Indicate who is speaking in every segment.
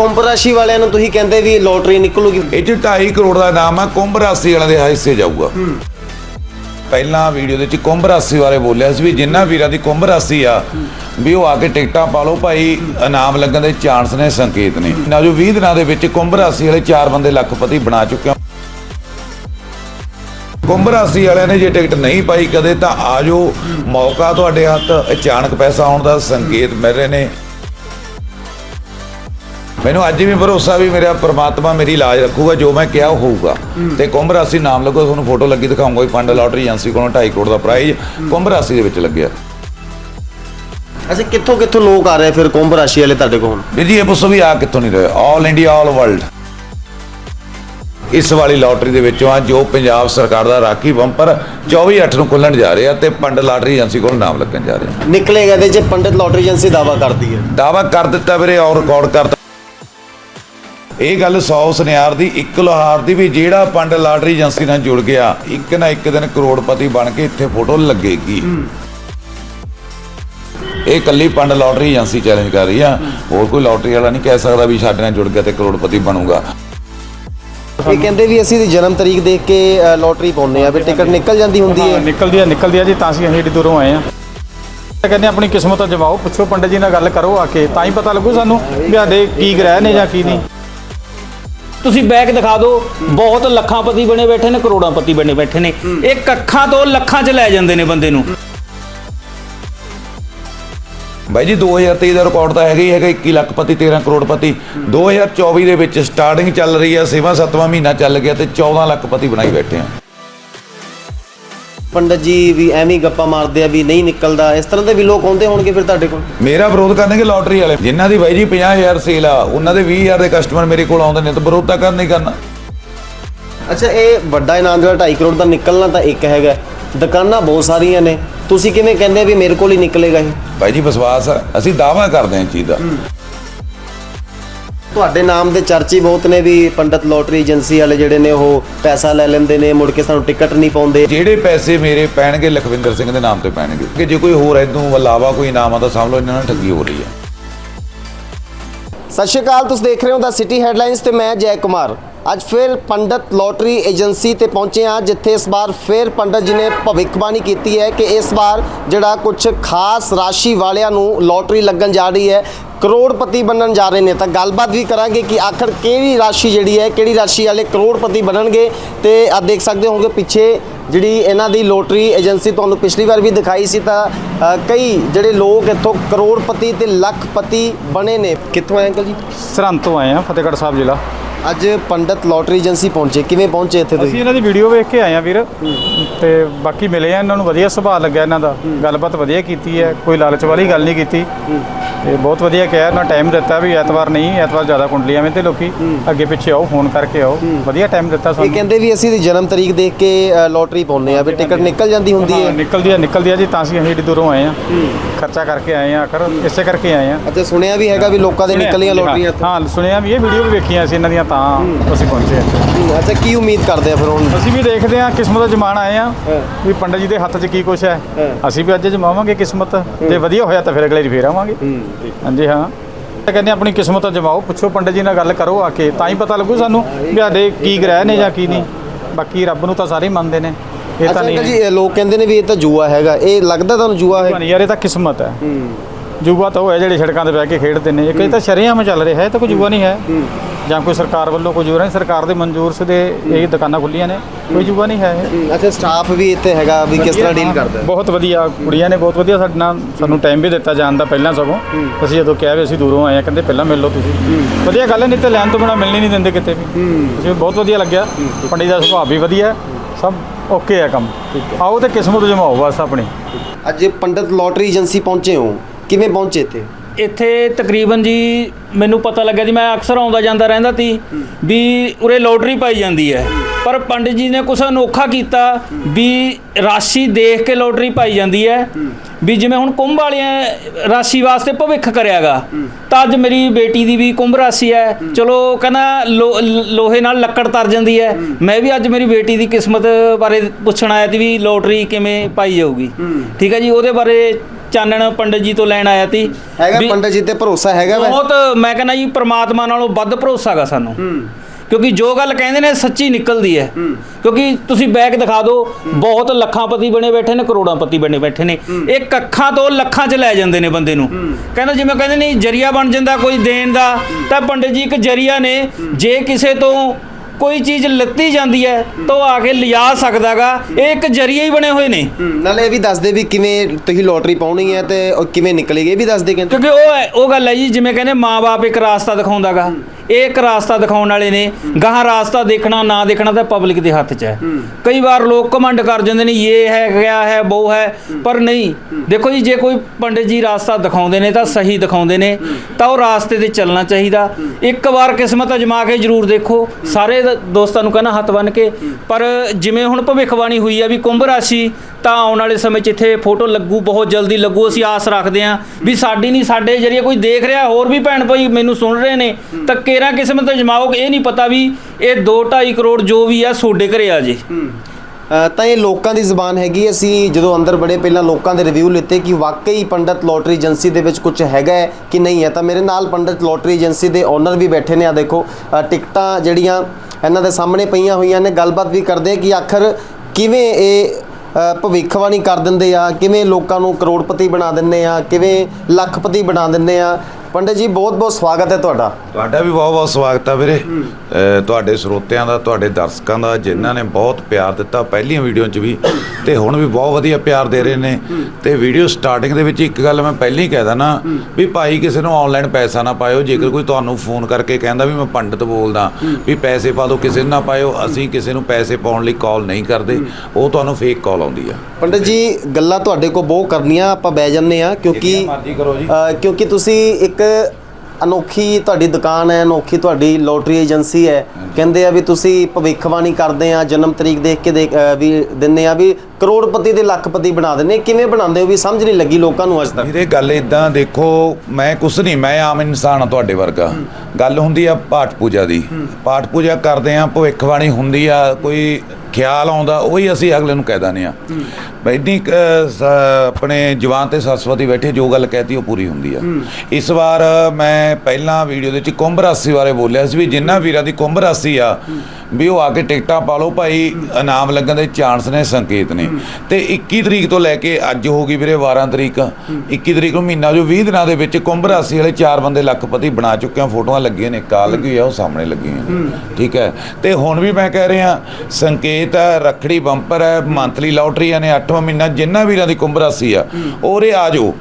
Speaker 1: ਕੁੰਭ ਰਾਸ਼ੀ ਵਾਲਿਆਂ ਨੂੰ ਤੁਸੀਂ ਕਹਿੰਦੇ ਵੀ ਲੋਟਰੀ ਨਿਕਲੂਗੀ।
Speaker 2: ਇਹ ਚ 2.5 ਕਰੋੜ ਦਾ ਨਾਮ ਆ ਕੁੰਭ ਰਾਸ਼ੀ ਵਾਲਿਆਂ ਦੇ ਹਿੱਸੇ ਜਾਊਗਾ। ਪਹਿਲਾਂ ਵੀਡੀਓ ਦੇ ਵਿੱਚ ਕੁੰਭ ਰਾਸ਼ੀ ਬਾਰੇ ਬੋਲਿਆ ਸੀ ਵੀ ਜਿੰਨਾ ਵੀਰਾਂ ਦੀ ਕੁੰਭ ਰਾਸ਼ੀ ਆ ਵੀ ਉਹ ਆ ਕੇ ਟਿਕਟਾਂ ਪਾ ਲਓ ਭਾਈ ਇਨਾਮ ਲੱਗਣ ਦੇ ਚਾਂਸ ਨੇ ਸੰਕੇਤ ਨੇ। ਨਾ ਜੋ 20 ਦਿਨਾਂ ਦੇ ਵਿੱਚ ਕੁੰਭ ਰਾਸ਼ੀ ਵਾਲੇ ਚਾਰ ਬੰਦੇ ਲੱਖਪਤੀ ਬਣਾ ਚੁੱਕੇ ਆ ਕੁੰਭ ਰਾਸ਼ੀ ਵਾਲਿਆਂ ਨੇ ਜੇ ਟਿਕਟ ਨਹੀਂ ਪਾਈ ਕਦੇ ਤਾਂ ਆਜੋ ਮੌਕਾ ਤੁਹਾਡੇ ਹੱਥ ਅਚਾਨਕ ਪੈਸਾ ਆਉਣ ਦਾ ਸੰਕੇਤ ਮਿਲ ਰਹੇ ਨੇ। ਮੈਨੂੰ ਅੱਜ ਵੀ ਭਰੋਸਾ ਵੀ ਮੇਰਾ ਪ੍ਰਮਾਤਮਾ ਮੇਰੀ ਇਲਾਜ ਰੱਖੂਗਾ ਜੋ ਮੈਂ ਕਿਹਾ ਉਹ ਹੋਊਗਾ। ਤੇ ਕੁੰਭ ਰਾਸ਼ੀ ਨਾਮ ਲੱਗੋ ਤੁਹਾਨੂੰ ਫੋਟੋ ਲੱਗੀ ਦਿਖਾਉਂਗਾ ਵੀ ਫੰਡ ਲਾਟਰੀ ਏਜੰਸੀ ਕੋਲੋਂ 2.5 ਕਰੋੜ ਦਾ ਪ੍ਰਾਈਜ਼ ਕੁੰਭ ਰਾਸ਼ੀ ਦੇ ਵਿੱਚ ਲੱਗਿਆ।
Speaker 1: ਅੱਛਾ ਕਿੱਥੋਂ ਕਿੱਥੋਂ ਲੋਕ ਆ ਰਹੇ ਫਿਰ ਕੁੰਭ ਰਾਸ਼ੀ ਵਾਲੇ ਤੁਹਾਡੇ ਕੋਲ?
Speaker 2: ਵੀਰ ਜੀ ਇਹ ਪੁੱਛੋ ਵੀ ਆ ਕਿੱਥੋਂ ਨਹੀਂ ਰਹੇ। ਆਲ ਇੰਡੀਆ ਆਲ ਵਰਲਡ ਇਸ ਵਾਲੀ ਲਾਟਰੀ ਦੇ ਵਿੱਚੋਂ ਆ ਜੋ ਪੰਜਾਬ ਸਰਕਾਰ ਦਾ ਰਾਖੀ ਬੰਪਰ 24/8 ਨੂੰ ਖੁੱਲਣ ਜਾ ਰਿਹਾ ਤੇ ਪੰਡ ਲਾਟਰੀ ਏਜੰਸੀ ਕੋਲ ਨਾਮ ਲੱਗਣ ਜਾ ਰਿਹਾ।
Speaker 1: ਨਿਕਲੇਗਾ ਇਹਦੇ 'ਚ ਪੰਡਿਤ ਲੋਟਰੀ ਏਜੰਸੀ ਦਾਵਾ ਕਰਦੀ ਹੈ।
Speaker 2: ਦਾਵਾ ਕਰ ਦਿੱਤਾ ਵੀਰੇ ਔਰ ਰਿਕਾਰਡ ਕਰਤਾ ਇਹ ਗੱਲ 100 ਸੁਨਿਆਰ ਦੀ ਇੱਕ ਲੋਹਾਰ ਦੀ ਵੀ ਜਿਹੜਾ ਪੰਡ ਲਾਟਰੀ ਏਜੰਸੀ ਨਾਲ ਜੁੜ ਗਿਆ ਇੱਕ ਨਾ ਇੱਕ ਦਿਨ ਕਰੋੜਪਤੀ ਬਣ ਕੇ ਇੱਥੇ ਫੋਟੋ ਲੱਗੇਗੀ। ਇਹ ਕੱਲੀ ਪੰਡ ਲਾਟਰੀ ਏਜੰਸੀ ਚੈਲੰਜ ਕਰ ਰਹੀ ਆ। ਹੋਰ ਕੋਈ ਲਾਟਰੀ ਵਾਲਾ ਨਹੀਂ ਕਹਿ ਸਕਦਾ ਵੀ ਸਾਡੇ ਨਾਲ ਜੁੜ ਗਿਆ ਤੇ ਕਰੋੜਪਤੀ ਬਣੂਗਾ।
Speaker 1: ਇਹ ਕਹਿੰਦੇ ਵੀ ਅਸੀਂ ਦੀ ਜਨਮ ਤਰੀਕ ਦੇਖ ਕੇ ਲੋਟਰੀ ਪਾਉਂਦੇ ਆ ਵੀ ਟਿਕਟ ਨਿਕਲ ਜਾਂਦੀ ਹੁੰਦੀ
Speaker 3: ਹਾਂ,
Speaker 1: ਹੈ
Speaker 3: ਨਿਕਲਦੀ ਆ ਨਿਕਲਦੀ ਆ ਜੀ ਤਾਂ ਅਸੀਂ ਏਡੀ ਦੂਰੋਂ ਆਏ ਆ ਕਹਿੰਦੇ ਆਪਣੀ ਕਿਸਮਤ ਜਮਾਓ ਪੁੱਛੋ ਪੰਡਤ ਜੀ ਨਾਲ ਗੱਲ ਕਰੋ ਆ ਕੇ ਤਾਂ ਹੀ ਪਤਾ ਲੱਗੂ ਸਾਨੂੰ ਵੀ ਸਾਡੇ ਕੀ ਗ੍ਰਹਿ ਨੇ ਜਾਂ ਕੀ ਨਹੀਂ।
Speaker 4: ਤੁਸੀਂ ਬੈਕ ਦਿਖਾ ਦਿਓ ਬਹੁਤ ਲੱਖਾਂ ਪਤੀ ਬਣੇ ਬੈਠੇ ਨੇ ਕਰੋੜਾਂ ਪਤੀ ਬਣੇ ਬੈਠੇ ਨੇ। ਇਹ ਕੱਖਾਂ ਤੋਂ ਲੱਖਾਂ 'ਚ ਲੈ ਜਾਂਦੇ ਨੇ ਬੰਦੇ ਨੂੰ।
Speaker 2: ਬਾਈ ਜੀ 2023 ਦਾ ਰਿਕਾਰਡ ਤਾਂ ਹੈਗਾ ਹੀ ਹੈਗਾ 21 ਲੱਖ ਪਤੀ 13 ਕਰੋੜਪਤੀ 2024 ਦੇ ਵਿੱਚ ਸਟਾਰਟਿੰਗ ਚੱਲ ਰਹੀ ਆ ਸੇਵਾ ਸੱਤਵਾਂ ਮਹੀਨਾ ਚੱਲ ਗਿਆ ਤੇ 14 ਲੱਖ ਪਤੀ ਬਣਾਈ ਬੈਠੇ ਆ।
Speaker 1: ਪੰਡਤ ਜੀ ਵੀ ਐਵੇਂ ਹੀ ਗੱਪਾਂ ਮਾਰਦੇ ਆ ਵੀ ਨਹੀਂ ਨਿਕਲਦਾ। ਇਸ ਤਰ੍ਹਾਂ ਦੇ ਵੀ ਲੋਕ ਆਉਂਦੇ ਹੋਣਗੇ ਫਿਰ ਤੁਹਾਡੇ ਕੋਲ?
Speaker 2: ਮੇਰਾ ਵਿਰੋਧ ਕਰਨਗੇ ਲਾਟਰੀ ਵਾਲੇ। ਜਿਨ੍ਹਾਂ ਦੀ ਬਾਈ ਜੀ 50000 ਸੇਲ ਆ ਉਹਨਾਂ ਦੇ 20000 ਦੇ ਕਸਟਮਰ ਮੇਰੇ ਕੋਲ ਆਉਂਦੇ ਨੇ ਤਾਂ ਵਿਰੋਧ ਤਾਂ ਕਰਨਾ ਹੀ ਕਰਨਾ।
Speaker 1: ਅੱਛਾ ਇਹ ਵੱਡਾ ਇਨਾਮ ਜਿਹੜਾ 2.5 ਕਰੋੜ ਦਾ ਨਿਕਲਣਾ ਤਾਂ ਇੱਕ ਹੈਗਾ। ਦੁਕਾਨਾਂ ਬਹੁਤ ਸਾਰੀਆਂ ਨੇ। ਤੁਸੀਂ ਕਿਵੇਂ ਕਹਿੰਦੇ ਵੀ ਮੇਰੇ ਕੋਲ ਹੀ ਨਿਕਲੇਗਾ ਇਹ?
Speaker 2: ਬਾਈ ਜੀ ਵਿਸ਼ਵਾਸ ਆ ਅਸੀਂ ਦਾਅਵਾ ਕਰਦੇ ਹਾਂ ਚੀਜ਼ ਦਾ।
Speaker 1: ਤੁਹਾਡੇ ਨਾਮ ਦੇ ਚਰਚੇ ਬਹੁਤ ਨੇ ਵੀ ਪੰਡਤ ਲੋਟਰੀ ਏਜੰਸੀ ਵਾਲੇ ਜਿਹੜੇ ਨੇ ਉਹ ਪੈਸਾ ਲੈ ਲੈਂਦੇ ਨੇ ਮੁੜ ਕੇ ਸਾਨੂੰ ਟਿਕਟ ਨਹੀਂ ਪਾਉਂਦੇ।
Speaker 2: ਜਿਹੜੇ ਪੈਸੇ ਮੇਰੇ ਪੈਣਗੇ ਲਖਵਿੰਦਰ ਸਿੰਘ ਦੇ ਨਾਮ ਤੇ ਪੈਣਗੇ। ਕਿ ਜੇ ਕੋਈ ਹੋਰ ਇਦੋਂ ਇਲਾਵਾ ਕੋਈ ਨਾਮ ਆ ਤਾਂ ਸਮਝ ਲਓ ਇਹਨਾਂ ਨਾਲ ਠੱਗੀ ਹੋ ਰਹੀ ਹੈ।
Speaker 1: ਸਤਿ ਸ਼੍ਰੀ ਅਕਾਲ ਤੁਸੀਂ ਦੇਖ ਰਹੇ ਹੋ ਦਾ ਸਿਟੀ ਹੈਡਲਾਈਨਸ ਤੇ ਮੈਂ ਜੈ ਕੁਮਾਰ। ਅੱਜ ਫਿਰ ਪੰਡਤ ਲੋਟਰੀ ਏਜੰਸੀ ਤੇ ਪਹੁੰਚੇ ਹਾਂ ਜਿੱਥੇ ਇਸ ਵਾਰ ਫਿਰ ਪੰਡਤ ਜੀ ਨੇ ਭਵਿੱਖਬਾਣੀ ਕੀਤੀ ਹੈ ਕਿ ਇਸ ਵਾਰ ਜਿਹੜਾ ਕੁਝ ਖਾਸ ਰਾਸ਼ੀ ਵਾਲਿਆਂ ਨੂੰ ਲੋਟਰੀ ਲੱਗਣ ਜਾ ਰਹੀ ਹੈ ਕਰੋੜਪਤੀ ਬਣਨ ਜਾ ਰਹੇ ਨੇ। ਤਾਂ ਗੱਲਬਾਤ ਵੀ ਕਰਾਂਗੇ ਕਿ ਆਖਰ ਕਿਹੜੀ ਰਾਸ਼ੀ ਜਿਹੜੀ ਹੈ, ਕਿਹੜੀ ਰਾਸ਼ੀ ਵਾਲੇ ਕਰੋੜਪਤੀ ਬਣਨਗੇ ਤੇ ਆ ਦੇਖ ਸਕਦੇ ਹੋਗੇ ਪਿੱਛੇ ਜਿਹੜੀ ਇਹਨਾਂ ਦੀ ਲੋਟਰੀ ਏਜੰਸੀ ਤੁਹਾਨੂੰ ਪਿਛਲੀ ਵਾਰ ਵੀ ਦਿਖਾਈ ਸੀ ਤਾਂ ਕਈ ਜਿਹੜੇ ਲੋਕ ਇੱਥੋਂ ਕਰੋੜਪਤੀ ਤੇ ਲੱਖਪਤੀ ਬਣੇ ਨੇ। ਕਿੱਥੋਂ ਆਏ ਅੰਕਲ ਜੀ?
Speaker 3: ਸਰਹੰਦ ਤੋਂ ਆਏ ਆ, ਫਤਿਹਗੜ੍ਹ ਸਾਹਿਬ ਜ਼ਿਲ੍ਹਾ।
Speaker 1: ਅੱਜ ਪੰਡਤ ਲੋਟਰੀ ਏਜੰਸੀ ਪਹੁੰਚੇ। ਕਿਵੇਂ ਪਹੁੰਚੇ ਇੱਥੇ
Speaker 3: ਅਸੀਂ
Speaker 1: ਤੁਸੀਂ
Speaker 3: ਇਹਨਾਂ ਦੀ ਵੀਡੀਓ ਵੇਖ ਕੇ ਆਏ ਆ ਵੀਰ ਤੇ ਬਾਕੀ ਮਿਲੇ ਆ ਇਹਨਾਂ ਨੂੰ ਵਧੀਆ ਸੁਭਾਅ ਲੱਗਿਆ ਇਹਨਾਂ ਦਾ। ਗੱਲਬਾਤ ਵਧੀਆ ਕੀਤੀ ਹੈ ਕੋਈ ਲਾਲਚ ਵਾਲੀ ਗੱਲ ਨਹੀਂ ਕੀਤੀ। ਤੇ ਬਹੁਤ ਵਧੀਆ ਕਿਹਾ ਉਹਨਾਂ ਟਾਈਮ ਦਿੱਤਾ ਵੀ ਐਤਵਾਰ ਨਹੀਂ ਐਤਵਾਰ ਜ਼ਿਆਦਾ ਕੁੰਡਲੀਆਂ ਵਿੱਚ ਤੇ ਲੋਕੀ ਅੱਗੇ ਪਿੱਛੇ ਆਓ ਫੋਨ ਕਰਕੇ ਆਓ। ਵਧੀਆ ਟਾਈਮ ਦਿੱਤਾ
Speaker 1: ਇਹ
Speaker 3: ਸਾਨੂੰ।
Speaker 1: ਕਹਿੰਦੇ ਵੀ ਅਸੀਂ ਦੀ ਜਨਮ ਤਰੀਕ ਦੇਖ ਕੇ ਅ, ਲੋਟਰੀ ਪਾਉਂਦੇ ਆ ਵੀ ਟਿਕਟ ਨਿਕਲ ਜਾਂਦੀ ਹੁੰਦੀ
Speaker 3: ਹਾਂ,
Speaker 1: ਹੈ।
Speaker 3: ਨਿਕਲਦੀ ਆ ਨਿਕਲਦੀ ਆ ਜੀ ਤਾਂ ਅਸੀਂ ਏਡੀ ਦੂਰੋਂ ਆਏ ਆ ਖਰਚਾ ਕਰਕੇ ਆਏ ਆ ਕਰ ਇਸੇ ਕਰਕੇ ਆਏ ਆ
Speaker 1: ਅੱਛਾ ਸੁਣਿਆ ਵੀ ਹੈਗਾ ਵੀ ਲੋਕਾਂ ਦੇ ਨਿਕਲੀਆਂ ਲੋਟਰੀਆਂ ਤੋਂ
Speaker 3: ਹਾਂ ਸੁਣਿਆ ਵੀ ਇਹ ਵੀਡੀਓ ਵੀ ਵੇਖੀਆਂ ਅਸੀਂ ਇਹਨਾਂ ਦੀਆਂ ਤਾਂ ਅਸੀਂ ਪਹੁੰਚੇ ਆ
Speaker 1: ਅੱਛਾ ਕੀ ਉਮੀਦ ਕਰਦੇ ਆ ਫਿਰ ਹੁਣ?
Speaker 3: ਅਸੀਂ ਵੀ ਦੇਖਦੇ ਹਾਂ ਕਿਸਮਤ ਅਜਮਾਣ ਆਏ ਆ ਵੀ ਪੰਡਤ ਜੀ ਦੇ ਹੱਥ 'ਚ ਕੀ ਕੁਛ ਹੈ। ਅਸੀਂ ਵੀ ਅੱਜ ਅਜਮਾਵਾਂਗੇ ਕਿਸਮਤ। ਜੇ ਵਧੀਆ ਹੋਇਆ ਤਾਂ ਫਿਰ ਅਗਲੇ ਵਾਰੀ ਫੇਰ ਆਵਾਂਗੇ। ਹਾਂਜੀ ਹਾਂ। ਤਾਂ ਕਹਿੰਦੇ ਆਪਣੀ ਕਿਸਮਤ ਅਜਮਾਓ ਪੁੱਛੋ ਪੰਡਤ ਜੀ ਨਾਲ ਗੱਲ ਕਰੋ ਆ ਕੇ। ਤਾਂ ਹੀ ਪਤਾ ਲੱਗੂ ਸਾਨੂੰ ਵੀ ਸਾਡੇ ਕੀ ਗ੍ਰਹਿ ਨੇ ਜਾਂ ਕੀ ਨਹੀਂ। ਬਾਕੀ ਰੱਬ ਨੂੰ ਤਾਂ ਸਾਰੇ ਮੰਨਦੇ ਨੇ। ਇਹ ਤਾਂ ਨਹੀਂ।
Speaker 1: ਜੀ ਇਹ ਲੋਕ ਕਹਿੰਦੇ ਨੇ ਵੀ ਇਹ ਤਾਂ ਜੂਆ ਹੈਗਾ। ਇਹ ਲੱਗਦਾ ਤੁਹਾਨੂੰ ਜੂਆ ਹੈ?
Speaker 3: ਨਹੀਂ ਯਾਰ ਇਹ ਤਾਂ ਕਿਸਮਤ ਹੈ। ਜੂਆ ਤਾਂ ਉਹ ਹੈ ਜਿਹੜੇ ਸੜਕਾਂ ਤੇ ਬਹਿ ਕੇ ਖੇਡਦੇ ਨੇ। ਇਹ ਤਾਂ ਸ਼ਰੇਆਮ ਚੱਲ ਰਿਹਾ ਹੈ ਇਹ ਤਾਂ ਕੋਈ ਜੂਆ ਨਹੀਂ ਹੈ। ਜਾਂ ਕੋਈ ਸਰਕਾਰ ਵੱਲੋਂ ਕੋਈ ਜੂਆ ਨਹੀਂ ਸਰਕਾਰ ਦੇ ਮਨਜ਼ੂਰ ਦੇ ਇਹ ਦੁਕਾਨਾਂ ਖੁੱਲੀਆਂ ਨੇ। ਕੋਈ ਜੂਆ ਨਹੀਂ ਹੈ
Speaker 1: ਅੱਛਾ ਸਟਾਫ ਵੀ ਇੱਥੇ ਹੈਗਾ ਵੀ ਕਿਸ ਤਰ੍ਹਾਂ ਡੀਲ ਕਰਦਾ?
Speaker 3: ਬਹੁਤ ਵਧੀਆ ਕੁੜੀਆਂ ਨੇ ਬਹੁਤ ਵਧੀਆ ਸਾਡੇ ਨਾਲ ਸਾਨੂੰ ਟਾਈਮ ਵੀ ਦਿੱਤਾ ਜਾਣ ਦਾ ਪਹਿਲਾਂ ਸਗੋਂ। ਅਸੀਂ ਜਦੋਂ ਕਿਹਾ ਵੀ ਅਸੀਂ ਦੂਰੋਂ ਆਏ ਆ ਕਹਿੰਦੇ ਪਹਿਲਾਂ ਮਿਲ ਲਓ ਤੁਸੀਂ। ਵਧੀਆ ਗੱਲ ਹੈ ਨਹੀਂ ਤੇ ਲੈਣ ਤੋਂ ਬਿਨਾ ਮਿਲਣੀ ਨਹੀਂ ਦਿੰਦੇ ਕਿਤੇ ਵੀ। ਅਸੀਂ ਬਹੁਤ ਵਧੀਆ ਲੱਗਿਆ। ਪੰਡਿਤ ਦਾ ਸੁਭਾਅ ਵੀ ਵਧੀਆ ਸਭ ਓਕੇ ਹੈ ਕੰਮ। ਆਓ ਤੇ ਕਿਸਮਤ ਜਮਾਓ ਬਸ ਆਪਣੀ।
Speaker 1: ਅੱਜ ਪੰਡਤ ਲੋਟਰੀ ਏਜੰਸੀ ਪਹੁੰਚੇ ਹੋ। ਕਿਵੇਂ ਪਹੁੰਚੇ ਇੱਥੇ?
Speaker 4: ਇੱਥੇ ਤਕਰੀਬਨ ਜੀ ਮੈਨੂੰ ਪਤਾ ਲੱਗਿਆ ਜੀ, ਮੈਂ ਅਕਸਰ ਆਉਂਦਾ ਜਾਂਦਾ ਰਹਿੰਦਾ ਸੀ ਵੀ ਉਰੇ ਲੋਟਰੀ ਪਾਈ ਜਾਂਦੀ ਹੈ। ਪਰ ਪੰਡਿਤ ਜੀ ਨੇ ਕੁਛ ਅਨੋਖਾ ਕੀਤਾ ਵੀ ਰਾਸ਼ੀ ਦੇਖ ਕੇ ਲੋਟਰੀ ਪਾਈ ਜਾਂਦੀ ਹੈ ਵੀ ਜਿਵੇਂ ਹੁਣ ਕੁੰਭ ਵਾਲਿਆਂ ਰਾਸ਼ੀ ਵਾਸਤੇ ਭਵਿੱਖ ਕਰਿਆਗਾ, ਤਾਂ ਅੱਜ ਮੇਰੀ ਬੇਟੀ ਦੀ ਵੀ ਕੁੰਭ ਰਾਸ਼ੀ ਹੈ। ਚਲੋ ਕਹਿੰਦਾ ਲੋ- ਲੋਹੇ ਨਾਲ ਲੱਕੜ ਤਰ ਜਾਂਦੀ ਹੈ। ਮੈਂ ਵੀ ਅੱਜ ਮੇਰੀ ਬੇਟੀ ਦੀ ਕਿਸਮਤ ਬਾਰੇ ਪੁੱਛਣ ਆਇਆ ਸੀ ਵੀ ਲੋਟਰੀ ਕਿਵੇਂ ਪਾਈ ਜਾਊਗੀ। ਠੀਕ ਹੈ ਜੀ, ਉਹਦੇ ਬਾਰੇ ਚਾਨਣ ਪੰਡਤ ਜੀ ਤੋਂ ਲੈਣ ਆਇਆ ਸੀ।
Speaker 1: ਹੈਗਾ
Speaker 4: ਵੀ
Speaker 1: ਪੰਡਤ ਜੀ ਤੇ ਭਰੋਸਾ ਹੈਗਾ ਵੈ?
Speaker 4: ਬਹੁਤ ਮੈਂ ਕਹਿੰਦਾ ਜੀ ਪ੍ਰਮਾਤਮਾ ਨਾਲੋਂ ਵੱਧ ਭਰੋਸਾ ਗਾ ਸਾਨੂੰ। ਕਿਉਂਕਿ ਜੋ ਗੱਲ ਕਹਿੰਦੇ ਨੇ ਸੱਚੀ ਨਿਕਲਦੀ ਹੈ। ਕਿਉਂਕਿ ਤੁਸੀਂ ਬੈਕ ਦਿਖਾ ਦਿਓ ਬਹੁਤ ਲੱਖਾਂਪਤੀ ਬਣੇ ਬੈਠੇ ਨੇ ਕਰੋੜਾਂਪਤੀ ਬਣੇ ਬੈਠੇ ਨੇ। ਇਹ ਕੱਖਾਂ ਤੋਂ ਲੱਖਾਂ 'ਚ ਲੈ ਜਾਂਦੇ ਨੇ ਬੰਦੇ ਨੂੰ। ਕਹਿੰਦਾ ਜਿਵੇਂ ਕਹਿੰਦੇ ਨਹੀਂ ਜਰੀਆ ਬਣ ਜਾਂਦਾ ਕੋਈ ਦੇਣ ਦਾ। ਤਾਂ ਪੰਡਿਤ ਜੀ ਇੱਕ ਜਰੀਆ ਨੇ ਜੇ ਕਿਸੇ ਤੋਂ ਕੋਈ ਚੀਜ਼ ਲੱਤੀ ਜਾਂਦੀ ਹੈ ਤਾਂ ਉਹ ਆ ਕੇ ਲਿਜਾ ਸਕਦਾਗਾ। ਇਹ ਇੱਕ ਜਰੀਆ ਹੀ ਬਣੇ ਹੋਏ ਨੇ।
Speaker 1: ਨਾਲੇ ਇਹ ਵੀ ਦੱਸਦੇ ਵੀ ਕਿਵੇਂ ਤੁਸੀਂ ਲੋਟਰੀ ਪਾਉਣੀ ਹੈ ਤੇ ਉਹ ਕਿਵੇਂ ਨਿਕਲੇਗੀ ਇਹ ਵੀ ਦੱਸਦੇ ਕਹਿੰਦੇ।
Speaker 4: ਕਿਉਂਕਿ ਉਹ ਹੈ- ਉਹ ਗੱਲ ਹੈ ਜੀ ਜਿਵੇਂ ਕਹਿੰਦੇ ਮਾਪੇ ਇੱਕ ਰਾਸਤਾ ਦਿਖਾਉਂਦਾਗਾ। ਇਹ ਇੱਕ ਰਾਸਤਾ ਦਿਖਾਉਣ ਵਾਲੇ ਨੇ ਗਾਹਾਂ ਰਾਸਤਾ ਦੇਖਣਾ ਨਾ ਦੇਖਣਾ ਤਾਂ ਪਬਲਿਕ ਦੇ ਹੱਥ 'ਚ ਹੈ। ਕਈ ਵਾਰ ਲੋਕ ਕਮੈਂਟ ਕਰ ਜਾਂਦੇ ਨੇ ਇਹ ਹੈ ਗਿਆ ਹੈ ਉਹ ਹੈ। ਪਰ ਨਹੀਂ। ਦੇਖੋ ਜੀ ਜੇ ਕੋਈ ਪੰਡਿਤ ਜੀ ਰਾਸਤਾ ਦਿਖਾਉਂਦੇ ਨੇ ਤਾਂ ਸਹੀ ਦਿਖਾਉਂਦੇ ਨੇ ਤਾਂ ਉਹ ਰਾਸਤੇ ਤੇ ਚੱਲਣਾ ਚਾਹੀਦਾ। ਇੱਕ ਵਾਰ ਕਿਸਮਤ ਅਜਮਾ ਕੇ ਜ਼ਰੂਰ ਦੇਖੋ। ਸਾਰੇ ਦੋਸਤਾਂ ਨੂੰ ਕਹਿੰਦਾ ਹੱਥ ਬੰਨ ਕੇ ਪਰ ਜਿਵੇਂ ਹੁਣ ਭਵਿੱਖਬਾਣੀ ਹੋਈ ਆ ਵੀ ਕੁੰਭ ਰਾਸ਼ੀ ਤਾਂ ਆਉਣ ਵਾਲੇ ਸਮੇਂ 'ਚ ਇੱਥੇ ਫੋਟੋ ਲੱਗੂ, ਬਹੁਤ ਜਲਦੀ ਲੱਗੂ, ਅਸੀਂ ਆਸ ਰੱਖਦੇ ਹਾਂ ਵੀ ਸਾਡੀ ਨਹੀਂ, ਸਾਡੇ ਜਰੀਏ ਕੋਈ ਦੇਖ ਰਿਹਾ, ਹੋਰ ਵੀ ਭੈਣ ਭਾਈ ਮੈਨੂੰ ਸੁਣ ਰਹੇ ਨੇ, ਤਾਂ ਕੇਰਾ ਕਿਸਮਤ ਜਮਾਓ ਇਹ ਨਹੀਂ ਪਤਾ ਵੀ ਇਹ 2.5 ਕਰੋੜ ਜੋ ਵੀ ਆ, ਸੋਡੇ ਘਰੇ ਆ ਜੇ।
Speaker 1: ਤਾਂ ਇਹ ਲੋਕਾਂ ਦੀ ਜ਼ੁਬਾਨ ਹੈਗੀ, ਅਸੀਂ ਜਦੋਂ ਅੰਦਰ ਬੜੇ ਪਹਿਲਾਂ ਲੋਕਾਂ ਦੇ ਰਿਵਿਊ ਲਿੱਤੇ ਕਿ ਵਾਕਈ ਪੰਡਤ ਲੋਟਰੀ ਏਜੰਸੀ ਦੇ ਵਿੱਚ ਕੁਝ ਹੈਗਾ ਹੈ ਕਿ ਨਹੀਂ ਹੈ, ਤਾਂ ਮੇਰੇ ਨਾਲ ਪੰਡਤ ਲੋਟਰੀ ਏਜੰਸੀ ਦੇ ਓਨਰ ਵੀ ਬੈਠੇ ਨੇ ਆ ਦੇਖੋ ਟਿਕਟਾਂ ਜਿਹੜੀਆਂ ਇਹਨਾਂ ਦੇ ਸਾਹਮਣੇ ਪਈਆਂ ਹੋਈਆਂ ਨੇ, ਗੱਲਬਾਤ ਵੀ ਕਰਦੇ ਕਿ ਆਖਰ ਕਿਵੇਂ ਇਹ ਭਵਿੱਖਬਾਣੀ ਕਰ ਦਿੰਦੇ ਆ, ਕਿਵੇਂ ਲੋਕਾਂ ਨੂੰ ਕਰੋੜਪਤੀ ਬਣਾ ਦਿੰਦੇ ਆ, ਕਿਵੇਂ ਲੱਖਪਤੀ ਬਣਾ ਦਿੰਦੇ ਆ ਪੰਡਤ ਜੀ ਬਹੁਤ ਬਹੁਤ ਸਵਾਗਤ ਹੈ ਤੁਹਾਡਾ।
Speaker 2: ਤੁਹਾਡਾ ਵੀ ਬਹੁਤ ਬਹੁਤ ਸਵਾਗਤ ਆ ਵੀਰੇ। ਅਹ ਤੁਹਾਡੇ ਸਰੋਤਿਆਂ ਦਾ ਤੁਹਾਡੇ ਦਰਸ਼ਕਾਂ ਦਾ ਜਿਨ੍ਹਾਂ ਨੇ ਬਹੁਤ ਪਿਆਰ ਦਿੱਤਾ ਪਹਿਲੀਆਂ ਵੀਡੀਓ 'ਚ ਵੀ ਤੇ ਹੁਣ ਵੀ ਬਹੁਤ ਵਧੀਆ ਪਿਆਰ ਦੇ ਰਹੇ ਨੇ। ਤੇ ਵੀਡੀਓ ਸਟਾਰਟਿੰਗ ਦੇ ਵਿੱਚ ਇੱਕ ਗੱਲ ਮੈਂ ਪਹਿਲਾਂ ਹੀ ਕਹਿ ਦਣਾ ਵੀ ਭਾਈ ਕਿਸੇ ਨੂੰ ਆਨਲਾਈਨ ਪੈਸਾ ਨਾ ਪਾਇਓ ਜੇਕਰ ਕੋਈ ਤੁਹਾਨੂੰ ਫੋਨ ਕਰਕੇ ਕਹਿੰਦਾ ਵੀ ਮੈਂ ਪੰਡਤ ਬੋਲਦਾ ਵੀ ਪੈਸੇ ਪਾ ਦਿਓ ਕਿਸੇ ਨੂੰ ਨਾ ਪਾਇਓ ਅਸੀਂ ਕਿਸੇ ਨੂੰ ਪੈਸੇ ਪਾਉਣ ਲਈ ਕਾਲ ਨਹੀਂ ਕਰਦੇ ਉਹ ਤੁਹਾਨੂੰ ਫੇਕ ਕਾਲ ਆਉਂਦੀ ਆ।
Speaker 1: ਪੰਡਤ ਜੀ ਗੱਲਾਂ ਤੁਹਾਡੇ ਕੋਲ ਬਹੁਤ ਕਰਨੀਆਂ ਆਪਾਂ ਬਹਿ ਜੰਨੇ ਆ ਕਿਉਂਕਿ
Speaker 2: ਜਿੰਨੀਆਂ ਮਰਜ਼ੀ ਕਰੋ ਜੀ।
Speaker 1: ਅ, ਕਿਉਂਕਿ ਤੁਸੀਂ ਇੱਕ ਅਨੋਖੀ ਤੁਹਾਡੀ ਦੁਕਾਨ ਹੈ ਅਨੋਖੀ ਤੁਹਾਡੀ ਲੋਟਰੀ ਏਜੰਸੀ ਹੈ। ਕਹਿੰਦੇ ਆ ਵੀ ਤੁਸੀਂ ਭਵਿੱਖਬਾਣੀ ਕਰਦੇ ਆ ਜਨਮ ਤਰੀਕ ਦੇਖ ਕੇ ਦੇਖ ਅ, ਵੀ ਦਿੰਨੇ ਆ ਵੀ ਕਰੋੜਪਤੀ ਤੇ ਲੱਖਪਤੀ ਬਣਾ ਦਿੰਨੇ ਕਿਵੇਂ ਬਣਾਉਂਦੇ ਹੋ ਵੀ ਸਮਝ ਨਹੀਂ ਲੱਗੀ ਲੋਕਾਂ ਨੂੰ ਅੱਜ ਤੱਕ?
Speaker 2: ਵੀਰੇ ਗੱਲ ਇਦਾਂ ਦੇਖੋ ਮੈਂ ਕੁਛ ਨਹੀਂ ਮੈਂ ਆਮ ਇਨਸਾਨ ਆ ਤੁਹਾਡੇ ਵਰਗਾ। ਗੱਲ ਹੁੰਦੀ ਆ ਪਾਠ ਪੂਜਾ ਦੀ। ਪਾਠ ਪੂਜਾ ਕਰਦੇ ਆ ਭਵਿੱਖਬਾਣੀ ਹੁੰਦੀ ਆ ਕੋਈ ਖਿਆਲ ਆਉਂਦਾ ਉਹੀ ਅਸੀਂ ਅਗਲੇ ਨੂੰ ਕਹਿ ਦਿੰਦੇ ਆ ਬੈਠੀ ਆਪਣੇ ਜਵਾਨ ਤੇ ਸਰਸਵਤੀ ਬੈਠੇ ਜੋ ਗੱਲ ਕਹਿਤੀ ਉਹ ਪੂਰੀ ਹੁੰਦੀ ਆ। ਇਸ ਵਾਰ ਮੈਂ ਪਹਿਲਾਂ ਵੀਡੀਓ ਦੇ ਵਿੱਚ ਕੁੰਭ ਰਾਸ਼ੀ ਬਾਰੇ ਬੋਲਿਆ ਸੀ ਵੀ ਜਿਨ੍ਹਾਂ ਵੀਰਾਂ ਦੀ ਕੁੰਭ ਰਾਸ਼ੀ ਆ ਵੀ ਉਹ ਆ ਕੇ ਟਿਕਟਾਂ ਪਾ ਲਓ ਭਾਈ ਇਨਾਮ ਲੱਗਣ ਦੇ ਚਾਂਸ ਨੇ ਸੰਕੇਤ ਨੇ। ਤੇ 21 ਤਰੀਕ ਤੋਂ ਲੈ ਕੇ ਅੱਜ ਹੋ ਗਈ ਵੀਰੇ 12 ਤਰੀਕ। 21 ਤਰੀਕ ਨੂੰ ਮਹੀਨਾ ਜੋ 20 ਦਿਨਾਂ ਦੇ ਵਿੱਚ ਕੁੰਭ ਰਾਸ਼ੀ ਵਾਲੇ ਚਾਰ ਬੰਦੇ ਲੱਖਪਤੀ ਬਣਾ ਚੁੱਕੇ ਆ ਫੋਟੋਆਂ ਲੱਗੀਆਂ ਨੇ ਕਾਲ ਲੱਗੀ ਆ ਉਹ ਸਾਹਮਣੇ ਲੱਗੀਆਂ ਨੇ। ਠੀਕ ਹੈ। ਤੇ ਹੁਣ ਵੀ ਮੈਂ ਕਹਿ ਰਿਹਾ ਸੰਕੇਤ ਹੈ ਰਖੜੀ ਬੰਪਰ ਹੈ ਮੰਥਲੀ ਲਾਟਰੀਆਂ ਨੇ 8ਵਾਂ ਮਹੀਨਾ ਜਿੰਨਾ ਵੀਰਾਂ ਦੀ ਕੁੰਭ ਰਾਸ਼ੀ ਆ ਉਹਰੇ ਆ ਜਾਓ।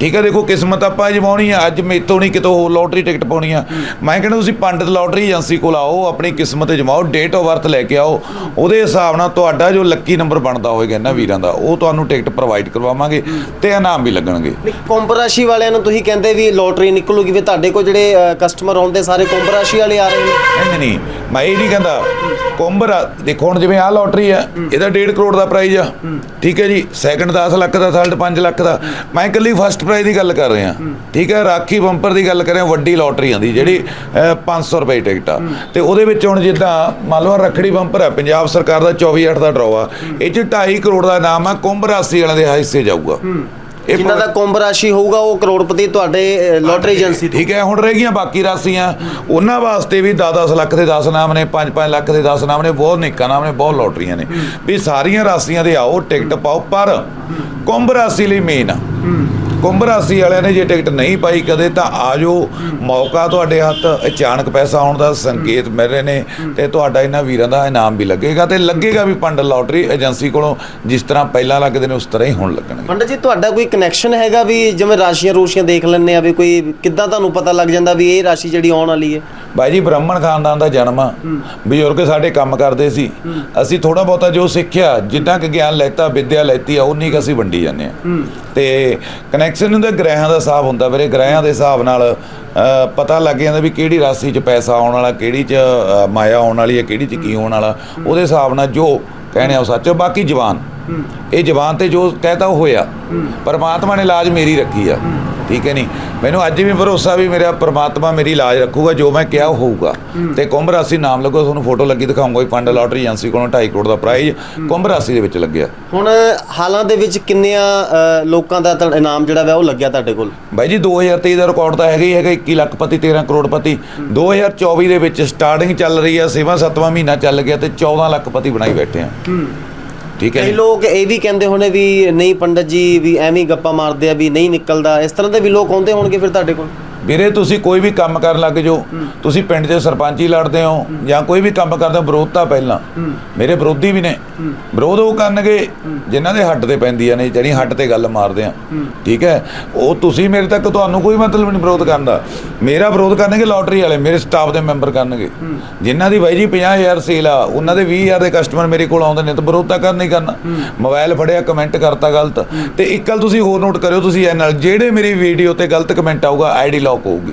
Speaker 2: ਠੀਕ ਹੈ ਦੇਖੋ ਕਿਸਮਤ ਆਪਾਂ ਅਜਮਾਉਣੀ ਆ ਅੱਜ ਮੇਤੋਂ ਨਹੀਂ ਕਿਤੋਂ ਲੋਟਰੀ ਟਿਕਟ ਪਾਉਣੀ ਆ। ਮੈਂ ਕਹਿੰਦਾ ਤੁਸੀਂ ਪੰਡਤ ਲੋਟਰੀ ਏਜੰਸੀ ਕੋਲ ਆਓ ਆਪਣੀ ਕਿਸਮਤ ਅਜਮਾਓ ਡੇਟ ਆਫ ਬਰਥ ਲੈ ਕੇ ਆਓ। ਉਹਦੇ ਹਿਸਾਬ ਨਾਲ ਤੁਹਾਡਾ ਜੋ ਲੱਕੀ ਨੰਬਰ ਬਣਦਾ ਹੋਏਗਾ ਇਹਨਾਂ ਵੀਰਾਂ ਦਾ ਉਹ ਤੁਹਾਨੂੰ ਟਿਕਟ ਪ੍ਰੋਵਾਈਡ ਕਰਵਾਵਾਂਗੇ ਤੇ ਇਨਾਮ ਵੀ ਲੱਗਣਗੇ।
Speaker 1: ਕੁੰਭ ਰਾਸ਼ੀ ਵਾਲਿਆਂ ਨੂੰ ਤੁਸੀਂ ਕਹਿੰਦੇ ਵੀ ਲੋਟਰੀ ਨਿਕਲੂਗੀ ਵੀ ਤੁਹਾਡੇ ਕੋਲ ਜਿਹੜੇ ਕਸਟਮਰ ਆਉਂਦੇ ਸਾਰੇ ਕੁੰਭ ਰਾਸ਼ੀ ਵਾਲੇ ਆ ਰਹੇ ਨੇ।
Speaker 2: ਨਹੀਂ ਨਹੀਂ ਮੈਂ ਇਹ ਨਹੀਂ ਕਹਿੰਦਾ। ਕੁੰਭ ਦੇਖੋ ਹੁਣ ਜਿਵੇਂ ਆਹ ਲੋਟਰੀ ਆ ਇਹਦਾ 1.5 ਕਰੋੜ ਦਾ ਪ੍ਰਾਈਜ਼ ਆ। ਠੀਕ ਹੈ ਜੀ ਸੈਕੰਡ 10 ਲੱਖ ਦਾ ਥਰਡ 5 ਲੱਖ ਦਾ। ਮੈਂ ਇਕੱਲੀ ਫਸਟ ਪ੍ਰਾਈਜ਼ ਦੀ ਗੱਲ ਕਰ ਰਿਹਾ ਠੀਕ ਹੈ ਰਾਖੀ ਬੰਪਰ ਦੀ ਗੱਲ ਕਰ ਰਿਹਾ ਵੱਡੀ ਲੋਟਰੀ ਆਂਦੀ ਜਿਹੜੀ ਅਹ, 500 ਰੁਪਏ ਟਿਕਟ ਆ। ਤੇ ਉਹਦੇ ਵਿੱਚ ਹੁਣ ਜਿੱਦਾਂ ਮੰਨ ਲਓ ਰਖੜੀ ਬੰਪਰ ਹੈ ਪੰਜਾਬ ਸਰਕਾਰ ਦਾ 24 8 ਦਾ ਡਰਾਅ ਆ। ਇਹ ਚ 2.5 ਕਰੋੜ ਦਾ ਨਾਮ ਆ ਕੁੰਭ ਰਾਸ਼ੀ ਵਾਲਿਆਂ ਦੇ ਹਿੱਸੇ ਜਾਊਗਾ। ਇਹ
Speaker 1: ਜਿਨ੍ਹਾਂ ਦਾ ਕੁੰਭ ਰਾਸ਼ੀ ਹੋਊਗਾ ਉਹ ਕਰੋੜਪਤੀ ਤੁਹਾਡੇ ਲੋਟਰੀ ਏਜੰਸੀ ਤੋਂ।
Speaker 2: ਠੀਕ ਹੈ ਹੁਣ ਰਹਿ ਗਈਆਂ ਬਾਕੀ ਰਾਸ਼ੀਆਂ। ਉਹਨਾਂ ਵਾਸਤੇ ਵੀ 10-10 ਲੱਖ ਦੇ 10 ਨਾਮ ਨੇ 5-5 ਲੱਖ ਦੇ 10 ਨਾਮ ਨੇ ਬਹੁਤ ਨਿੱਕਾ ਨਾਮ ਨੇ ਬਹੁਤ ਲੋਟਰੀਆਂ ਨੇ। ਵੀ ਸਾਰੀਆਂ ਰਾਸ਼ੀਆਂ ਦੇ ਆਓ ਟਿਕਟ ਪਾਓ ਪਰ ਕੁੰਭ ਰਾਸ਼ੀ ਲਈ ਮੇਨ ਆ। ਕੁੰਭ ਰਾਸ਼ੀ ਵਾਲਿਆਂ ਨੇ ਜੇ ਟਿਕਟ ਨਹੀਂ ਪਾਈ ਕਦੇ ਤਾਂ ਆਜੋ। ਮੌਕਾ ਤੁਹਾਡੇ ਹੱਥ, ਅਚਾਨਕ ਪੈਸਾ ਆਉਣ ਦਾ ਸੰਕੇਤ ਮਿਲ ਰਹੇ ਨੇ ਤੇ ਤੁਹਾਡਾ ਇਹਨਾਂ ਵੀਰਾਂ ਦਾ ਇਨਾਮ ਵੀ ਲੱਗੇਗਾ ਤੇ ਲੱਗੇਗਾ ਵੀ ਪੰਡ ਲੋਟਰੀ ਏਜੰਸੀ ਕੋਲੋਂ, ਜਿਸ ਤਰ੍ਹਾਂ ਪਹਿਲਾਂ ਲੱਗਦੇ ਨੇ ਉਸ ਤਰ੍ਹਾਂ ਹੀ ਹੁਣ ਲੱਗਣਗੇ।
Speaker 1: ਪੰਡਤ ਜੀ, ਤੁਹਾਡਾ ਕੋਈ ਕਨੈਕਸ਼ਨ ਹੈਗਾ ਵੀ ਜਿਵੇਂ ਰਾਸ਼ੀਆਂ ਰੂਸ਼ੀਆਂ ਦੇਖ ਲੈਣੇ ਆ ਵੀ ਕੋਈ, ਕਿੱਦਾਂ ਤੁਹਾਨੂੰ ਪਤਾ ਲੱਗ ਜਾਂਦਾ ਵੀ ਇਹ ਰਾਸ਼ੀ ਜਿਹੜੀ ਆਉਣ ਵਾਲੀ ਹੈ?
Speaker 2: ਬਾਈ ਜੀ ਬ੍ਰਾਹਮਣ ਖਾਨਦਾਨ ਦਾ ਜਨਮ ਆ। ਬਜ਼ੁਰਗ ਸਾਡੇ ਕੰਮ ਕਰਦੇ ਸੀ। ਅਸੀਂ ਥੋੜਾ ਬਹੁਤਾ ਜੋ ਸਿੱਖਿਆ ਜਿੰਨਾ ਕਿ ਗਿਆਨ ਲੈਤਾ ਵਿਦਿਆ ਲੈਤੀ ਆ ਉਨੀ ਕੁ ਅਸੀਂ ਵੰਡੀ ਜਾਂਦੇ ਆ। ਤੇ ਕਨੈਕਸ਼ਨ ਹੁੰਦਾ ਗ੍ਰਹਿਾਂ ਦਾ ਹਿਸਾਬ ਹੁੰਦਾ ਵੀਰੇ ਗ੍ਰਹਿਾਂ ਦੇ ਹਿਸਾਬ ਨਾਲ ਪਤਾ ਲੱਗ ਜਾਂਦਾ ਵੀ ਕਿਹੜੀ ਰਾਸ਼ੀ 'ਚ ਪੈਸਾ ਆਉਣ ਵਾਲਾ ਕਿਹੜੀ 'ਚ ਮਾਇਆ ਆਉਣ ਵਾਲੀ ਹੈ ਕਿਹੜੀ 'ਚ ਕੀ ਆਉਣ ਵਾਲਾ। ਉਹਦੇ ਹਿਸਾਬ ਨਾਲ ਜੋ ਕਹਿਣੇ ਆ ਉਹ ਸੱਚ। ਬਾਕੀ ਜਵਾਨ। ਇਹ ਜਵਾਨ ਤੇ ਜੋ ਕਹਿਤਾ ਉਹ ਹੋਇਆ। ਪਰਮਾਤਮਾ ਨੇ ਲਾਜ ਮੇਰੀ ਰੱਖੀ ਆ। ਠੀਕ ਹੈ ਨਹੀਂ ਮੈਨੂੰ ਅੱਜ ਵੀ ਭਰੋਸਾ ਵੀ ਮੇਰਾ ਪ੍ਰਮਾਤਮਾ ਮੇਰੀ ਇਲਾਜ ਰੱਖੂਗਾ ਜੋ ਮੈਂ ਕਿਹਾ ਹੋਊਗਾ। ਤੇ ਕੁੰਭ ਰਾਸ਼ੀ ਨਾਮ ਲੱਗੋ ਤੁਹਾਨੂੰ ਫੋਟੋ ਲੱਗੀ ਦਿਖਾਉਂਗਾ ਪੰਡ ਲਾਟਰੀ ਏਜੰਸੀ ਕੋਲੋਂ 2.5 ਕਰੋੜ ਦਾ ਪ੍ਰਾਈਜ਼ ਕੁੰਭ ਰਾਸ਼ੀ ਦੇ ਵਿੱਚ ਲੱਗਿਆ।
Speaker 1: ਹੁਣ ਹਾਲਾਂ ਦੇ ਵਿੱਚ ਕਿੰਨਿਆਂ ਲੋਕਾਂ ਦਾ ਇਨਾਮ ਜਿਹੜਾ ਵਾ ਉਹ ਲੱਗਿਆ ਤੁਹਾਡੇ ਕੋਲ?
Speaker 2: ਬਾਈ ਜੀ 2023 ਦਾ ਰਿਕਾਰਡ ਤਾਂ ਹੈਗਾ ਹੀ ਹੈਗਾ 21 ਲੱਖ ਪਤੀ 13 ਕਰੋੜ ਪਤੀ। 2024 ਦੇ ਵਿੱਚ ਸਟਾਰਟਿੰਗ ਚੱਲ ਰਹੀ ਛੇਵਾਂ ਸੱਤਵਾਂ ਮਹੀਨਾ ਚੱਲ ਗਿਆ ਤੇ 14 ਲੱਖ ਪਤੀ ਬਣਾਈ ਬੈਠੇ ਆ। ਠੀਕ ਹੈ
Speaker 1: ਕਈ? ਲੋਕ ਇਹ ਵੀ ਕਹਿੰਦੇ ਹੋਣੇ ਵੀ ਨਹੀਂ ਪੰਡਤ ਜੀ ਵੀ ਐਵੇਂ ਗੱਪਾਂ ਮਾਰਦੇ ਆ ਵੀ ਨਹੀਂ ਨਿਕਲਦਾ ਇਸ ਤਰ੍ਹਾਂ ਦੇ ਵੀ ਲੋਕ ਆਉਂਦੇ ਹੋਣਗੇ ਫਿਰ ਤੁਹਾਡੇ ਕੋਲ
Speaker 2: ਵੀਰੇ, ਤੁਸੀਂ ਕੋਈ ਵੀ ਕੰਮ ਕਰਨ ਲੱਗ ਜਾਓ, ਤੁਸੀਂ ਪਿੰਡ ਦੇ ਸਰਪੰਚ ਹੀ ਲੜਦੇ ਹੋ ਜਾਂ ਕੋਈ ਵੀ ਕੰਮ ਕਰਦੇ ਹੋ, ਵਿਰੋਧ ਤਾਂ ਪਹਿਲਾਂ। ਮੇਰੇ ਵਿਰੋਧੀ ਵੀ ਨੇ। ਵਿਰੋਧ ਉਹ ਕਰਨਗੇ ਜਿਨ੍ਹਾਂ ਦੇ ਹੱਟ ਤੇ ਪੈਂਦੀਆਂ ਨੇ, ਜਿਹੜੀ ਹੱਟ ਤੇ ਗੱਲ ਮਾਰਦੇ ਆ। ਠੀਕ ਹੈ? ਉਹ ਤੁਸੀਂ ਮੇਰੇ ਤੱਕ ਤੁਹਾਨੂੰ ਕੋਈ ਮਤਲਬ ਨਹੀਂ ਵਿਰੋਧ ਕਰਨ ਦਾ। ਮੇਰਾ ਵਿਰੋਧ ਕਰਨਗੇ ਲੋਟਰੀ ਵਾਲੇ, ਮੇਰੇ ਸਟਾਫ ਦੇ ਮੈਂਬਰ ਕਰਨਗੇ। ਜਿਨ੍ਹਾਂ ਦੀ ਬਾਈ ਜੀ 50000 ਸੇਲ ਆ, ਉਹਨਾਂ ਦੇ 20000 ਦੇ ਕਸਟਮਰ ਮੇਰੇ ਕੋਲ ਆਉਂਦੇ ਨੇ, ਤਾਂ ਵਿਰੋਧ ਤਾਂ ਕਰਨਾ ਹੀ ਕਰਨਾ। ਮੋਬਾਈਲ ਫੜਿਆ ਕਮੈਂਟ ਕਰਤਾ ਗਲਤ। ਤੇ ਇੱਕ ਗੱਲ ਤੁਸੀਂ ਹੋਰ ਨੋਟ ਕਰਿਓ, ਤੁਸੀਂ ਇਹ ਨਾਲ ਜਿਹੜੇ ਮੇਰੀ ਵੀਡੀਓ ਤੇ ਗਲਤ ਕਮੈਂਟ ਆਊਗਾ ਆਈਡੀ ਲੌਕ ਹੋਊਗੀ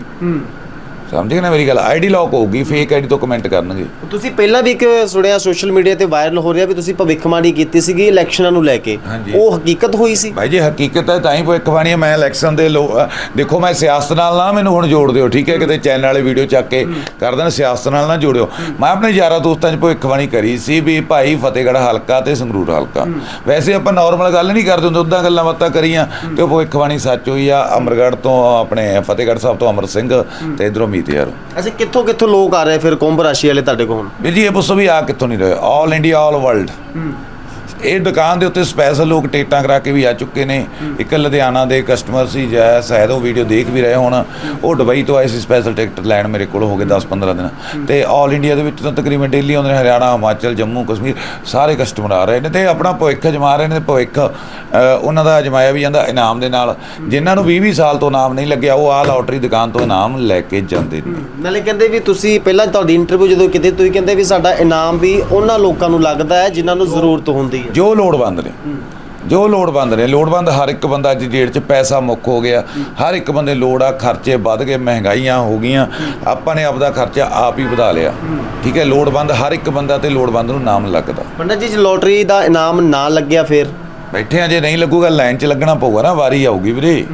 Speaker 2: ਸਮਝ ਗਏ ਨਾ ਮੇਰੀ ਗੱਲ? ਆਈਡੀ ਲੌਕ ਹੋਊਗੀ ਫੇਕ ਆਈਡੀ ਤੋਂ ਕਮੈਂਟ ਕਰਨਗੇ।
Speaker 1: ਤੁਸੀਂ ਪਹਿਲਾਂ ਵੀ ਇੱਕ ਸੁਣਿਆ ਸੋਸ਼ਲ ਮੀਡੀਆ ਤੇ ਵਾਇਰਲ ਹੋ ਰਿਹਾ ਵੀ ਤੁਸੀਂ ਭਵਿੱਖਬਾਣੀ ਕੀਤੀ ਸੀਗੀ ਇਲੈਕਸ਼ਨਾਂ ਨੂੰ ਲੈ ਕੇ। ਉਹ ਹਕੀਕਤ ਹੋਈ ਸੀ?
Speaker 2: ਭਾਈ ਜੀ ਹਕੀਕਤ ਹੈ ਤਾਂ ਹੀ ਭਵਿੱਖਬਾਣੀ ਮੈਂ ਇਲੈਕਸ਼ਨ ਦੇ ਦੇਖੋ ਮੈਂ ਸਿਆਸਤ ਨਾਲ ਨਾ ਮੈਨੂੰ ਹੁਣ ਜੋੜ ਦਿਓ ਠੀਕ ਹੈ? ਕਿਤੇ ਚੈਨਲ ਵਾਲੇ ਵੀਡੀਓ ਚੱਕ ਕੇ ਕਰ ਦੇਣ ਸਿਆਸਤ ਨਾਲ ਨਾ ਜੋੜਿਓ। ਮੈਂ ਆਪਣੇ ਯਾਰਾਂ ਦੋਸਤਾਂ 'ਚ ਭਵਿੱਖਬਾਣੀ ਕਰੀ ਸੀ ਵੀ ਭਾਈ ਫਤਿਹਗੜ੍ਹ ਹਲਕਾ ਤੇ ਸੰਗਰੂਰ ਹਲਕਾ। ਵੈਸੇ ਆਪਾਂ ਨਾਰਮਲ ਗੱਲ ਨਹੀਂ ਕਰਦੇ ਹੁੰਦੇ ਉਦਾਂ ਗੱਲਾਂ ਬਾਤਾਂ ਕਰੀਆਂ ਤੇ ਭਵਿੱਖਬਾਣੀ ਸੱਚ ਹੋਈ ਆ। ਅਮਰਗੜ੍ਹ ਤੋਂ ਆਪਣੇ ਫਤਿਹਗੜ੍ਹ ਸਾਹਿਬ ਤੋਂ ਅਮਰ ਸਿੰਘ ਤੇ ਇਧਰੋਂ ਮੀਤ ਯਾਰ।
Speaker 1: ਅੱਛਾ ਕਿੱਥੋਂ ਕਿੱਥੋਂ ਲੋਕ ਆ ਰਹੇ ਫਿਰ ਕੁੰਭ ਰਾਸ਼ੀ ਵਾਲੇ ਤੁਹਾਡੇ ਕੋਲ ਹੁਣ?
Speaker 2: ਵੀਰ ਜੀ ਇਹ ਪੁੱਛੋ ਵੀ ਆ ਕਿੱਥੋਂ ਨਹੀਂ ਰਹੇ। ਆਲ ਇੰਡੀਆ ਆਲ ਵਰਲਡ ਇਹ ਦੁਕਾਨ ਦੇ ਉੱਤੇ ਸਪੈਸ਼ਲ ਲੋਕ ਟਿਕਟਾਂ ਕਰਾ ਕੇ ਵੀ ਆ ਚੁੱਕੇ ਨੇ। ਇੱਕ ਲੁਧਿਆਣਾ ਦੇ ਕਸਟਮਰ ਸੀ, ਜੈ ਸ਼ਾਇਦ ਉਹ ਵੀਡੀਓ ਦੇਖ ਵੀ ਰਹੇ ਹੋਣ। ਉਹ ਦੁਬਈ ਤੋਂ ਆਏ ਸੀ ਸਪੈਸ਼ਲ ਟਿਕਟ ਲੈਣ ਮੇਰੇ ਕੋਲ, ਹੋ ਗਏ 10-15 ਦਿਨ। ਤੇ ਆਲ ਇੰਡੀਆ ਦੇ ਵਿੱਚ ਤਾਂ ਤਕਰੀਬਨ ਡੇਲੀ ਆਉਂਦੇ ਨੇ ਹਰਿਆਣਾ, ਹਿਮਾਚਲ, ਜੰਮੂ, ਕਸ਼ਮੀਰ, ਸਾਰੇ ਕਸਟਮਰ ਆ ਰਹੇ ਨੇ ਤੇ ਆਪਣਾ ਭਵਿੱਖ ਜਮਾ ਰਹੇ ਨੇ ਤੇ ਭਵਿੱਖ ਉਹਨਾਂ ਦਾ ਜਮਾਇਆ ਵੀ ਜਾਂਦਾ ਇਨਾਮ ਦੇ ਨਾਲ। ਜਿਨ੍ਹਾਂ ਨੂੰ 20-20 ਸਾਲ ਤੋਂ ਇਨਾਮ ਨਹੀਂ ਲੱਗਿਆ, ਉਹ ਆ ਲੋਟਰੀ ਦੁਕਾਨ ਤੋਂ ਇਨਾਮ ਲੈ ਕੇ ਜਾਂਦੇ ਨੇ।
Speaker 1: ਨਾਲੇ ਕਹਿੰਦੇ ਵੀ ਤੁਸੀਂ ਪਹਿਲਾਂ ਤੁਹਾਡੀ ਇੰਟਰਵਿਊ ਜਦੋਂ ਕਿਤੇ, ਤੁਸੀਂ ਕਹਿੰਦੇ ਵੀ ਸਾਡਾ ਇਨਾਮ ਵੀ ਉਹਨਾਂ ਲੋਕਾਂ ਨੂੰ ਲੱਗਦਾ ਹੈ ਜਿਨ੍ਹਾਂ ਨੂੰ ਜ਼ਰੂਰਤ ਹੁੰਦੀ
Speaker 2: ਜੋ ਲੋੜਵੰਦ ਨੇ। ਜੋ ਲੋੜਵੰਦ ਨੇ। ਲੋੜਵੰਦ ਹਰ ਇੱਕ ਬੰਦਾ ਅੱਜ ਡੇਟ 'ਚ ਪੈਸਾ ਮੁੱਕ ਹੋ ਗਿਆ। ਹਰ ਇੱਕ ਬੰਦੇ ਲੋੜ ਆ ਖਰਚੇ ਵੱਧ ਗਏ ਮਹਿੰਗਾਈਆਂ ਹੋ ਗਈਆਂ। ਆਪਾਂ ਨੇ ਆਪਦਾ ਖਰਚਾ ਆਪ ਹੀ ਵਧਾ ਲਿਆ। ਠੀਕ ਹੈ? ਲੋੜਵੰਦ ਹਰ ਇੱਕ ਬੰਦਾ ਤੇ ਲੋੜਵੰਦ ਨੂੰ ਨਾਮ ਲੱਗਦਾ।
Speaker 1: ਪੰਡਤ ਜੀ ਜੇ ਲੋਟਰੀ ਦਾ ਇਨਾਮ ਨਾ ਲੱਗਿਆ ਫਿਰ?
Speaker 2: ਬੈਠੇ ਆ ਜੇ ਨਹੀਂ ਲੱਗੂਗਾ ਲਾਈਨ 'ਚ ਲੱਗਣਾ ਪਊਗਾ ਨਾ ਵਾਰੀ ਆਊਗੀ ਵੀਰੇ।